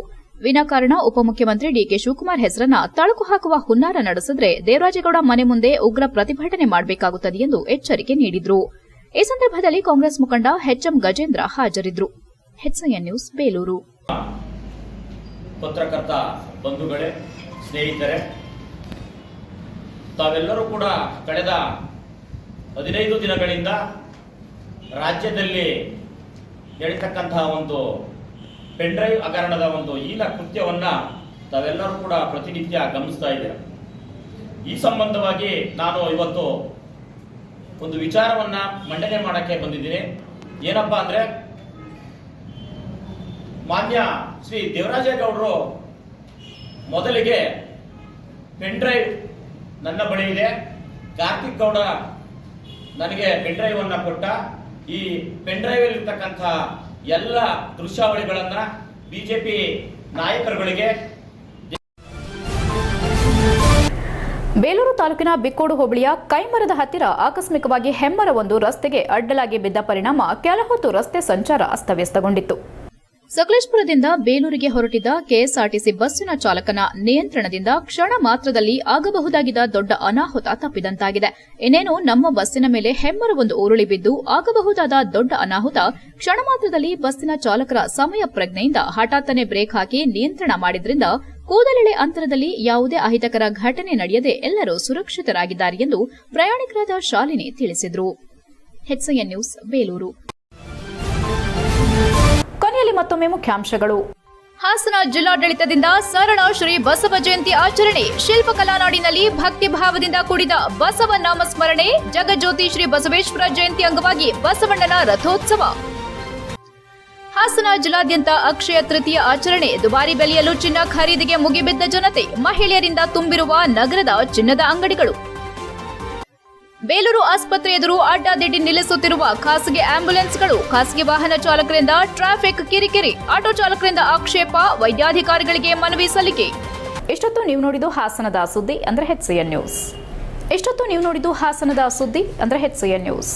ವಿನಾಕಾರಣ ಉಪಮುಖ್ಯಮಂತ್ರಿ ಡಿಕೆ ಶಿವಕುಮಾರ್ ಹೆಸರನ್ನ ತಳಕು ಹಾಕುವ ಹುನ್ನಾರ ನಡೆಸಿದ್ರೆ ದೇವರಾಜೇಗೌಡ ಮನೆ ಮುಂದೆ ಉಗ್ರ ಪ್ರತಿಭಟನೆ ಮಾಡಬೇಕಾಗುತ್ತದೆ ಎಂದು ಎಚ್ಚರಿಕೆ ನೀಡಿದ್ರು. ಈ ಸಂದರ್ಭದಲ್ಲಿ ಕಾಂಗ್ರೆಸ್ ಮುಖಂಡ ಎಚ್ಎಂ ಗಜೇಂದ್ರ ಹಾಜರಿದ್ದರು ನ್ಯೂಸ್, ಬೇಲೂರು. ಪತ್ರಕರ್ತ ಬಂಧುಗಳೇ, ಸ್ನೇಹಿತರೆ, ತಾವೆಲ್ಲರೂ ಕೂಡ ಕಳೆದ ಹದಿನೈದು ದಿನಗಳಿಂದ ರಾಜ್ಯದಲ್ಲಿ ನಡೀತಕ್ಕಂತಹ ಒಂದು ಪೆನ್ಡ್ರೈವ್ ಹಗರಣದ ಒಂದು ಹೀನ ಕೃತ್ಯವನ್ನ ತಾವೆಲ್ಲರೂ ಕೂಡ ಪ್ರತಿನಿತ್ಯ ಗಮನಿಸ್ತಾ ಇದ್ದೀರ? ಈ ಸಂಬಂಧವಾಗಿ ನಾನು ಇವತ್ತು ಒಂದು ವಿಚಾರವನ್ನ ಮಂಡನೆ ಮಾಡಕ್ಕೆ ಬಂದಿದ್ದೀನಿ. ಏನಪ್ಪಾ ಅಂದ್ರೆ, ಮಾನ್ಯ ಶ್ರೀ ದೇವರಾಜೇಗೌಡರು ಮೊದಲಿಗೆ ಪೆನ್ಡ್ರೈವ್ ನನ್ನ ಬಳಿ ಇದೆ. ಕಾರ್ತಿಕ್ ಗೌಡ ನನಗೆ ಪೆನ್ಡ್ರೈವ್ ಅನ್ನ ಕೊಟ್ಟ. ಈ ಪೆನ್ಡ್ರೈವ್ ಇರ್ತಕ್ಕಂಥ ಎಲ್ಲ ದೃಶ್ಯಾವಳಿಗಳನ್ನ ಬಿಜೆಪಿ ನಾಯಕರುಗಳಿಗೆ ಬೇಲೂರು ತಾಲೂಕಿನ ಬಿಕ್ಕೋಡು ಹೋಬಳಿಯ ಕೈಮರದ ಹತ್ತಿರ ಆಕಸ್ಮಿಕವಾಗಿ ಹೆಮ್ಮರವೊಂದು ರಸ್ತೆಗೆ ಅಡ್ಡಲಾಗಿ ಬಿದ್ದ ಪರಿಣಾಮ ಕೆಲಹೊತ್ತು ರಸ್ತೆ ಸಂಚಾರ ಅಸ್ತವ್ಯಸ್ತಗೊಂಡಿತ್ತು. ಸಕಲೇಶ್ಪುರದಿಂದ ಬೇಲೂರಿಗೆ ಹೊರಟಿದ್ದ ಕೆಎಸ್ಆರ್ಟಿಸಿ ಬಸ್ಸಿನ ಚಾಲಕನ ನಿಯಂತ್ರಣದಿಂದ ಕ್ಷಣ ಮಾತ್ರದಲ್ಲಿ ಆಗಬಹುದಾಗಿದ್ದ ದೊಡ್ಡ ಅನಾಹುತ ತಪ್ಪಿದಂತಾಗಿದೆ. ಇನ್ನೇನು ನಮ್ಮ ಬಸ್ಸಿನ ಮೇಲೆ ಹೆಮ್ಮರವೊಂದು ಉರುಳಿ ಬಿದ್ದು ಆಗಬಹುದಾದ ದೊಡ್ಡ ಅನಾಹುತ ಕ್ಷಣ ಮಾತ್ರದಲ್ಲಿ ಬಸ್ಸಿನ ಚಾಲಕರ ಸಮಯ ಪ್ರಜ್ಞೆಯಿಂದ ಹಠಾತ್ತನೆ ಬ್ರೇಕ್ ಹಾಕಿ ನಿಯಂತ್ರಣ ಮಾಡಿದ್ರಿಂದ ಕೂದಲೆಳೆ ಅಂತರದಲ್ಲಿ ಯಾವುದೇ ಅಹಿತಕರ ಘಟನೆ ನಡೆಯದೆ ಎಲ್ಲರೂ ಸುರಕ್ಷಿತರಾಗಿದ್ದಾರೆ ಎಂದು ಪ್ರಯಾಣಿಕರಾದ ಶಾಲಿನಿ ತಿಳಿಸಿದರು. ಮತ್ತೊಮ್ಮೆ ಮುಖ್ಯಾಂಶಗಳು. ಹಾಸನ ಜಿಲ್ಲಾಡಳಿತದಿಂದ ಸರಳ ಶ್ರೀ ಬಸವ ಜಯಂತಿ ಆಚರಣೆ. ಶಿಲ್ಪಕಲಾ ನಾಡಿನಲ್ಲಿ ಭಕ್ತಿ ಭಾವದಿಂದ ಕೂಡಿದ ಬಸವ ನಾಮಸ್ಮರಣೆ, ಜಗಜ್ಯೋತಿ ಶ್ರೀ ಬಸವೇಶ್ವರ ಜಯಂತಿ ಅಂಗವಾಗಿ ಬಸವಣ್ಣನ ರಥೋತ್ಸವ. ಹಾಸನ ಜಿಲ್ಲಾದ್ಯಂತ ಅಕ್ಷಯ ತೃತೀಯ ಆಚರಣೆ. ದುಬಾರಿ ಬೆಲೆಯಲ್ಲೂ ಚಿನ್ನ ಖರೀದಿಗೆ ಮುಗಿಬಿದ್ದ ಜನತೆ, ಮಹಿಳೆಯರಿಂದ ತುಂಬಿರುವ ನಗರದ ಚಿನ್ನದ ಅಂಗಡಿಗಳು. ಬೇಲೂರು ಆಸ್ಪತ್ರೆ ಎದುರು ಅಡ್ಡಾದಿಡ್ಡಿ ನಿಲ್ಲಿಸುತ್ತಿರುವ ಖಾಸಗಿ ಆಂಬ್ಯುಲೆನ್ಸ್ಗಳು ಖಾಸಗಿ ವಾಹನ ಚಾಲಕರಿಂದ ಟ್ರಾಫಿಕ್ ಕಿರಿಕಿರಿ. ಆಟೋ ಚಾಲಕರಿಂದ ಆಕ್ಷೇಪ, ವೈದ್ಯಾಧಿಕಾರಿಗಳಿಗೆ ಮನವಿ ಸಲ್ಲಿಕೆ. ಇಷ್ಟೊತ್ತು ನೀವು ನೋಡಿದ್ದು ಹಾಸನದ ಸುದ್ದಿ ಅಂದ್ರೆ ಹೆಚ್ಸಿಎನ್ ನ್ಯೂಸ್ ಇಷ್ಟೊತ್ತು ನೀವು ನೋಡಿದ್ದು ಹಾಸನದ ಸುದ್ದಿ ಅಂದ್ರೆ ಹೆಚ್ಸಿಎನ್ ನ್ಯೂಸ್